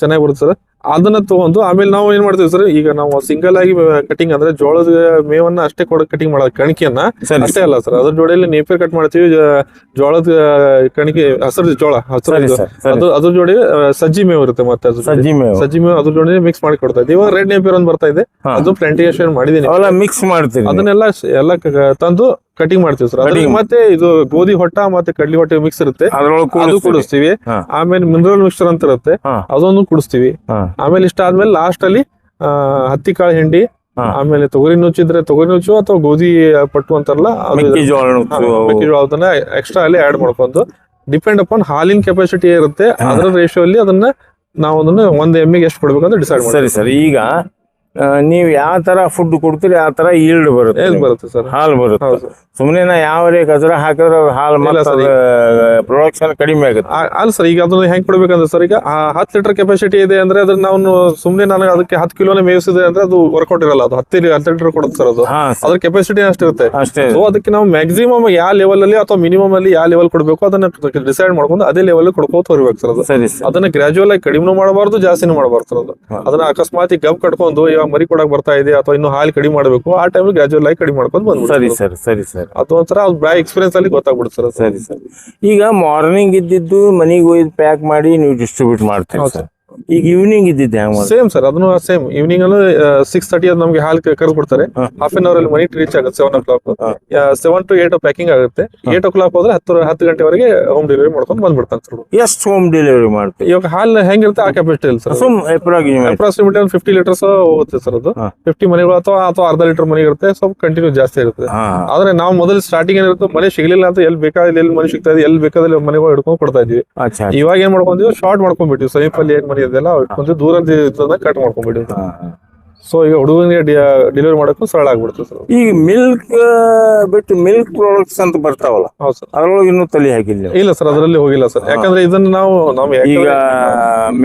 ಚೆನ್ನಾಗಿ ಬರುತ್ತೆ ಸರ್. ಅದನ್ನ ತಗೊಂಡು ಆಮೇಲೆ ನಾವು ಏನ್ ಮಾಡ್ತೀವಿ ಸರ್ ಈಗ ನಾವು ಸಿಂಗಲ್ ಆಗಿ ಕಟಿಂಗ್ ಅಂದ್ರೆ ಜೋಳದ ಮೇವನ್ನ ಅಷ್ಟೇ ಕೊಡ ಕಟಿಂಗ್ ಮಾಡೋದು ಕಣಿಕೆಯನ್ನ ಅಷ್ಟೇ ಅಲ್ಲ ಸರ್. ಅದ್ರ ಜೋಡಿಯಲ್ಲಿ ನೇಪೇರ್ ಕಟ್ ಮಾಡ್ತೀವಿ ಜೋಳದ ಕಣಿಕೆ ಹಸಿರು ಜೋಳ ಹಸಿರು ಸರ್ ಸರಿ ಅದು ಅದ್ರ ಜೋಡಿ ಸಜ್ಜಿ ಮೇವು ಇರುತ್ತೆ ಮತ್ತೆ ಸಜ್ಜಿ ಮೇವು. ಸಜ್ಜಿ ಮೇವು ಅದ್ರ ಜೋಡಿ ಮಿಕ್ಸ್ ಮಾಡಿ ಕೊಡ್ತಾ ಇದ್ದೀವಿ ಇವಾಗ ರೆಡ್ ನೇಪೇರ್ ಒಂದು ಬರ್ತಾ ಇದೆ. ಅದು ಪ್ಲಾಂಟೇಶನ್ ಮಾಡಿದೀನಿ ಮಿಕ್ಸ್ ಮಾಡ್ತೀವಿ ಅದನ್ನೆಲ್ಲ ಎಲ್ಲ ತಂದು ಕಟಿಂಗ್ ಮಾಡ್ತೀವಿ ಸರ್ ಅದ್ರಲ್ಲಿ ಮತ್ತೆ ಇದು ಗೋಧಿ ಹೊಟ್ಟ ಮತ್ತೆ ಕಡ್ಲಿ ಹೊಟ್ಟೆ ಮಿಕ್ಸ್ ಇರುತ್ತೆ. ಅದು ಕುಡಿಸ್ತೀವಿ ಆಮೇಲೆ ಮಿನರಲ್ ಮಿಕ್ಸ್ಚರ್ ಅಂತ ಇರುತ್ತೆ. ಅದೊಂದು ಕುಡಿಸ್ತೀವಿ ಆಮೇಲೆ ಇಷ್ಟ ಆದ್ಮೇಲೆ ಲಾಸ್ಟ್ ಅಲ್ಲಿ ಹತ್ತಿ ಕಾಳು ಹಿಂಡಿ ಆಮೇಲೆ ತೊಗರಿ ನುಚ್ಚಿದ್ರೆ ತೊಗರಿ ನುಚ್ಚು ಅಥವಾ ಗೋಧಿ ಪಟ್ಟು ಅಂತಾರಲ್ಲ ಮೆಕ್ಕೆಜೋಳ ಎಕ್ಸ್ಟ್ರಾ ಅಲ್ಲಿ ಆಡ್ ಮಾಡ್ಕೊಂಡು ಡಿಪೆಂಡ್ ಅಪಾನ್ ಹಾಲಿನ ಕೆಪಾಸಿಟಿ ಇರುತ್ತೆ. ಅದರ ರೇಷಿಯೋ ಅಲ್ಲಿ ಅದನ್ನ ನಾವು ಅದನ್ನ ಒಂದ್ ಎಮ್ಮಿಗೆ ಎಷ್ಟು ಕೊಡ್ಬೇಕಂತ ಡಿಸೈಡ್ ಸರಿ ಮಾಡಿ ಸರಿ ಈಗ ಆ, ನೀವು ಯಾವ ತರ ಫುಡ್ ಕೊಡ್ತೀರಿ ಆ ತರ ಈಲ್ಡ್ ಬರುತ್ತೆ ಬರುತ್ತೆ ಸರ್. ಹಾಲು ಬರುತ್ತೆ. ಸುಮ್ಮನೆ ನಾ ಯಾವ ರೇ ಕಚರ ಹಾಕಿದ್ರೆ ಹಾಲ್ ಪ್ರೊಡಕ್ಷನ್ ಕಡಿಮೆ ಆಗುತ್ತೆ. ಅಲ್ಲ ಸರ್ ಈಗ ಅದನ್ನ ಹೆಂಗ್ ಕೊಡ್ಬೇಕಂದ್ರೆ ಸರ್ ಈಗ ಆ ಹತ್ತು ಲೀಟರ್ ಕೆಪಾಸಿಟಿ ಇದೆ ಅಂದ್ರೆ ಅದ್ರ ನಾವು ಸುಮ್ಮನೆ ನನಗೆ ಅದಕ್ಕೆ ಹತ್ತು ಕಿಲೋನೆ ಮೇಯಿಸಿದೆ ಅಂದ್ರೆ ಅದು ವರ್ಕೌಟ್ ಇರಲ್ಲ ಅದು ಹತ್ತು ಹತ್ತು ಲೀಟರ್ ಕೊಡುತ್ತೆ ಸರ್ ಅದು. ಅದ್ರ ಕೆಪಾಸಿಟಿ ಅಷ್ಟಿರುತ್ತೆ ಅಷ್ಟೇ. ಸೊ ಅದಕ್ಕೆ ನಾವು ಮ್ಯಾಕ್ಸಿಮಮ್ ಯಾವ ಲೆವೆಲ್ ಅಲ್ಲಿ ಅಥವಾ ಮಿನಿಮಮ್ ಅಲ್ಲಿ ಯಾವ ಲೆವೆಲ್ ಕೊಡಬೇಕು ಅದನ್ನ ಡಿಸೈಡ್ ಮಾಡ್ಕೊಂಡು ಅದೇ ಲೆವೆಲ್ ಕೊಡ್ಕೋತ ಬರ್ಬೇಕು ಸರ್ ಅದು. ಸರಿ ಅದನ್ನ ಗ್ರಾಜುವಲ್ ಆಗಿ ಕಡಿಮೆನೂ ಮಾಡಬಾರ್ದು ಜಾಸ್ತಿನೂ ಮಾಡಬಾರ್ದು ಸರ್ ಅದು. ಅದನ್ನ ಅಕಸ್ಮಾತ್ ಗಬ್ ಕಟ್ಕೊಂಡು ಇವಾಗ ಮರಿ ಕೊಡಕ್ ಬರ್ತಾ ಇದೆ ಅಥವಾ ಇನ್ನು ಹಾಲು ಕಡಿಮೆ ಮಾಡಬೇಕು? ಆ ಟೈಮ್ ಗ್ರಾಜುವಲ್ ಆಗಿ ಕಡಿಮೆ ಮಾಡ್ಕೊಂಡು ಸರಿ ಬಂದ್ಬಿಡ್ತಾರೆ ಸರ್ ಸರಿ ಸರ್. ಅಥವಾ ಒಂಥರ ಬ್ಯಾ ಎಕ್ಸ್ಪೀರಿಯನ್ಸ್ ಅಲ್ಲಿ ಗೊತ್ತಾಗ್ಬಿಡುತ್ತೆ ಸರ್ ಸರಿ ಸರ್. ಈಗ ಮಾರ್ನಿಂಗ್ ಇದ್ದಿದ್ದು ಮನೆಗೆ ಒಯ್ದು ಪ್ಯಾಕ್ ಮಾಡಿ ನೀವು ಡಿಸ್ಟ್ರಿಬ್ಯೂಟ್ ಮಾಡ್ತೀವಿ ಸರ್. ಈಗ ಈವ್ನಿಂಗ್ ಇದ್ದಿದ್ದೆ ಸೇಮ್ ಸರ್ ಅದನ್ನು ಸೇಮ್ ಈವ್ನಿಂಗ್ ಅಲ್ಲೂ ಸಿಕ್ಸ್ ತರ್ಟಿ ಅದು ನಮಗೆ ಹಾಲ್ ಕರೆದು ಕೊಡ್ತಾರೆ. ಹಾಫ್ ಅನ್ ಅವರ್ ಅಲ್ಲಿ ಮನಿ ರೀಚ್ ಆಗುತ್ತೆ seven o'clock. Seven to eight packing ಆಗುತ್ತೆ. ಏಟ್ ಓ ಕ್ಲಾಕ್ ಹೋದ್ರೆ ಹತ್ತು ಹತ್ತು ಗಂಟೆವರೆಗೆ ಹೋಮ್ ಡೆಲಿವರಿ ಮಾಡ್ಕೊಂಡು ಬಂದ್ಬಿಡ್ತಾರೆ ಸರ್ ಎಷ್ಟು ಹೋಮ್ ಡೆಲಿವರಿ ಮಾಡ್ತೀವಿ. ಇವಾಗ ಹಾಲ್ ಹೆಂಗಿರುತ್ತೆ ಆ ಕೆಪಾಸಿಟಿ ಇಲ್ಲ ಸರ್ ಸುಮ್ ಅಪ್ರಾಕ್ಸಿಮೇಟ್ ಒಂದು ಫಿಫ್ಟಿ ಲೀಟರ್ಸ್ ಹೋಗುತ್ತೆ ಸರ್ ಅದು. ಫಿಫ್ಟಿ ಮನೆಗಳು ಅಥವಾ ಅಥವಾ ಅರ್ಧ ಲೀಟರ್ ಮನೆ ಇರುತ್ತೆ ಸ್ವಲ್ಪ ಕಂಟಿನ್ಯೂ ಜಾಸ್ತಿ ಇರುತ್ತೆ. ಆದ್ರೆ ನಾವು ಮೊದಲು ಸ್ಟಾರ್ಟಿಂಗ್ ಏನಿರುತ್ತೆ ಮನೆ ಸಿಗಲಿಲ್ಲ ಅಂತ ಎಲ್ಲಿ ಬೇಕಾದಲ್ಲಿ ಎಲ್ಲಿ ಮನೆ ಸಿಗ್ತಾ ಇದೆ ಎಲ್ಲಿ ಬೇಕಾದಲ್ಲಿ ಮನೆಗಳು ಹಿಡ್ಕೊಂಡು ಕೊಡ್ತಾ ಇದ್ವಿ. ಇವಾಗ ಏನ್ ಮಾಡ್ಕೊಂಡಿವಿ ಶಾರ್ಟ್ ಮಾಡ್ಕೊಂಡ್ಬಿಟ್ಟಿವಿ. ಸಮೀಪಲ್ಲಿ ಏನ್ ಮನೆ ಇದೆಲ್ಲ ಇಟ್ಕೊಂಡ್ವಿ ದೂರ ಕಟ್ ಮಾಡ್ಕೊಂಡ್ಬಿಡಿ. ಸೊ ಈಗ ಹುಡುಗನಿಗೆ ಡೆಲಿವರಿ ಮಾಡೋಕ್ಕೂ ಸರಳ ಆಗ್ಬಿಡ್ತದೆ ಸರ್ ಈಗ ಮಿಲ್ಕ್ ಬಿಟ್ಟು ಮಿಲ್ಕ್ ಪ್ರಾಡಕ್ಟ್ಸ್ ಅಂತ ಬರ್ತಾವಲ್ಲ ಹೌದು ಸರ್. ಅದರೊಳಗೆ ಇನ್ನೂ ತಲೆ ಹಾಕಿಲ್ಲ. ಇಲ್ಲ ಸರ್ ಅದರಲ್ಲಿ ಹೋಗಿಲ್ಲ ಸರ್. ಯಾಕಂದ್ರೆ ಇದನ್ನ ನಾವು ನಾವು ಈಗ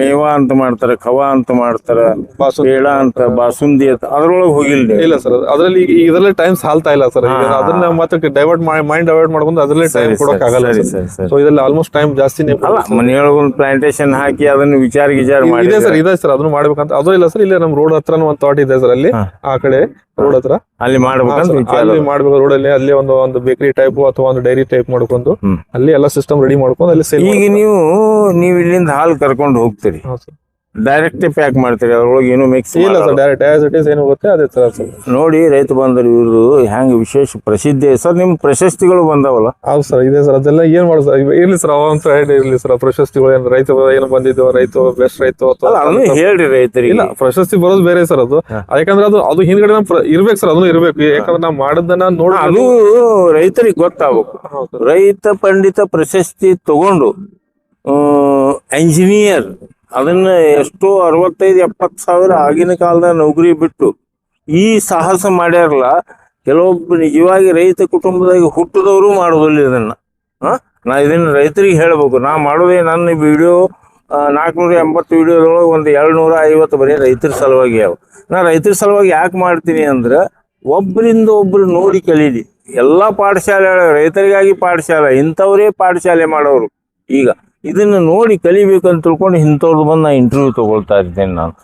ಮೇವಾ ಅಂತ ಮಾಡ್ತಾರೆ ಖವಾ ಅಂತ ಮಾಡ್ತಾರ ಬೇಳ ಪೇಡ ಅಂತ ಬಾಸುಂದಿ ಅಂತ ಅದರೊಳಗೆ ಹೋಗಿಲ್ಲ. ಇಲ್ಲ ಸರ್ ಅದರಲ್ಲಿ ಇದರಲ್ಲಿ ಟೈಮ್ ಸಾಲ್ತಾ ಇಲ್ಲ ಸರ್. ಅದನ್ನ ಮಾತ್ರ ಡೈವರ್ಟ್ ಮೈಂಡ್ ಡೈವರ್ಟ್ ಮಾಡ್ಕೊಂಡು ಅದರಲ್ಲೇ ಟೈಮ್ ಕೊಡಕ್ ಆಗಲ್ಲ ಸರ್. ಸೊ ಇದರಲ್ಲಿ ಆಲ್ಮೋಸ್ಟ್ ಟೈಮ್ ಜಾಸ್ತಿ ಅಲ್ಲ ಮನೆಯೊಳಗೊಂದು ಪ್ಲಾಂಟೇಶನ್ ಹಾಕಿ ಅದನ್ನ ವಿಚಾರ ಗಿಚಾರ ಮಾಡಿ ಇದೆ ಸರ್ ಇದೆ ಸರ್ ಅದನ್ನು ಮಾಡ್ಬೇಕಂತ ಅದು ಇಲ್ಲ ಸರ್ ಇಲ್ಲೇ ನಮ್ಮ ರೋಡ್ ಹತ್ರನೂ ಒಂದು ಥಾಟ್ ಇದೆ ಸರ್ ಅಲ್ಲಿ ಆ ಕಡೆ ರೋಡ್ ಹತ್ರ. ಅಲ್ಲಿ ಮಾಡ್ಬೇಕಂತ ವಿಚಾರ ಅಲ್ಲಿ. ಮಾಡ್ಬೇಕು ರೋಡ್ ಅಲ್ಲಿ ಅಲ್ಲಿ ಒಂದು ಒಂದು ಬೇಕರಿ ಟೈಪ್ ಅಥವಾ ಒಂದು ಡೈರಿ ಟೈಪ್ ಮಾಡ್ಕೊಂಡು ಅಲ್ಲಿ ಎಲ್ಲ ಸಿಸ್ಟಮ್ ರೆಡಿ ಮಾಡ್ಕೊಂಡು ಅಲ್ಲಿ ಸೇಲ್ ಈಗ ನೀವು ನೀವು ಇಲ್ಲಿಂದ ಹಾಲು ಕರ್ಕೊಂಡು ಹೋಗ್ತೀರಿ. ಡೈರೆಕ್ಟ್ ಪ್ಯಾಕ್ ಮಾಡ್ತೀರಿ ಅದ್ರೊಳಗೆ ಏನು ಮಿಕ್ಸ್ ಇಲ್ಲ sir direct as it is ಏನು ಹೋಗುತ್ತೆ ಅದೇ ತರ ಸರ್ ನೋಡಿ ರೈತ ಬಂದರು ಇವರು ಹೆಂಗ್ ವಿಶೇಷ ಪ್ರಸಿದ್ಧಿ ಸರ್ ನಿಮ್ ಪ್ರಶಸ್ತಿಗಳು ಬಂದವಲ್ಲ? ಹೌದು ಸರ್ ಇದೆ ಸರ್ ಅದೆಲ್ಲ ಏನ್ ಮಾಡೋದು ಸರ್ ಇರ್ಲಿ ಸರ್ ಅವಂತ ಇರ್ಲಿ ಸರ್ ಪ್ರಶಸ್ತಿಗಳು ಏನು ರೈತ ಏನು ಬಂದಿದ್ದು ರೈತ ಬೆಸ್ಟ್ ರೈತ ಅದನ್ನು ಹೇಳ್ರಿ ರೈತರಿಗೆ. ಇಲ್ಲ ಪ್ರಶಸ್ತಿ ಬರೋದು ಬೇರೆ ಸರ್ ಅದು. ಯಾಕಂದ್ರೆ ಅದು ಅದು ಹಿಂದ್ಗಡೆ ನಮ್ ಇರ್ಬೇಕು ಸರ್ ಅದನ್ನು ಇರ್ಬೇಕು. ಯಾಕಂದ್ರೆ ನಾವು ಮಾಡದನ್ನ ನೋಡಿ ಅದು ರೈತರಿಗೆ ಗೊತ್ತಾಗಬೇಕು. ರೈತ ಪಂಡಿತ ಪ್ರಶಸ್ತಿ ತಗೊಂಡು ಎಂಜಿನಿಯರ್ ಅದನ್ನ ಎಷ್ಟೋ ಅರವತ್ತೈದು, ಎಪ್ಪತ್ತು ಸಾವಿರ ಆಗಿನ ಕಾಲದ ನೌಕರಿ ಬಿಟ್ಟು ಈ ಸಾಹಸ ಮಾಡ್ಯಾರಲ್ಲ, ಕೆಲವೊಬ್ಬ ನಿಜವಾಗಿ ರೈತ ಕುಟುಂಬದಾಗ ಹುಟ್ಟಿದವರು ಮಾಡೋದಿಲ್ಲ ಇದನ್ನ? ನಾ ಇದನ್ನ ರೈತರಿಗೆ ಹೇಳ್ಬೇಕು. ನಾ ಮಾಡೋದೇ ನನ್ನ ವಿಡಿಯೋ ನಾಲ್ಕುನೂರ ಎಂಬತ್ತು ವಿಡಿಯೋದೊಳಗೆ ಒಂದು ಏಳ್ನೂರ ಐವತ್ತು ಬರೀ ರೈತರ ಸಲುವಾಗಿ ಅವ. ನಾ ರೈತರ ಸಲುವಾಗಿ ಯಾಕೆ ಮಾಡ್ತೀನಿ ಅಂದ್ರೆ ಒಬ್ಬರಿಂದ ಒಬ್ರು ನೋಡಿ ಕಲೀಲಿ. ಎಲ್ಲ ಪಾಠಶಾಲೆ ರೈತರಿಗಾಗಿ ಪಾಠಶಾಲೆ, ಇಂಥವರೇ ಪಾಠಶಾಲೆ ಮಾಡೋರು ಈಗ. ಇದನ್ನ ನೋಡಿ ಕಲಿಬೇಕಂತ ತಿಳ್ಕೊಂಡು ಇಂಥವ್ರದ್ದು ಬಂದು ನಾನು ಇಂಟರ್ವ್ಯೂ ತಗೊಳ್ತಾ ಇದ್ದೇನೆ ನಾನು.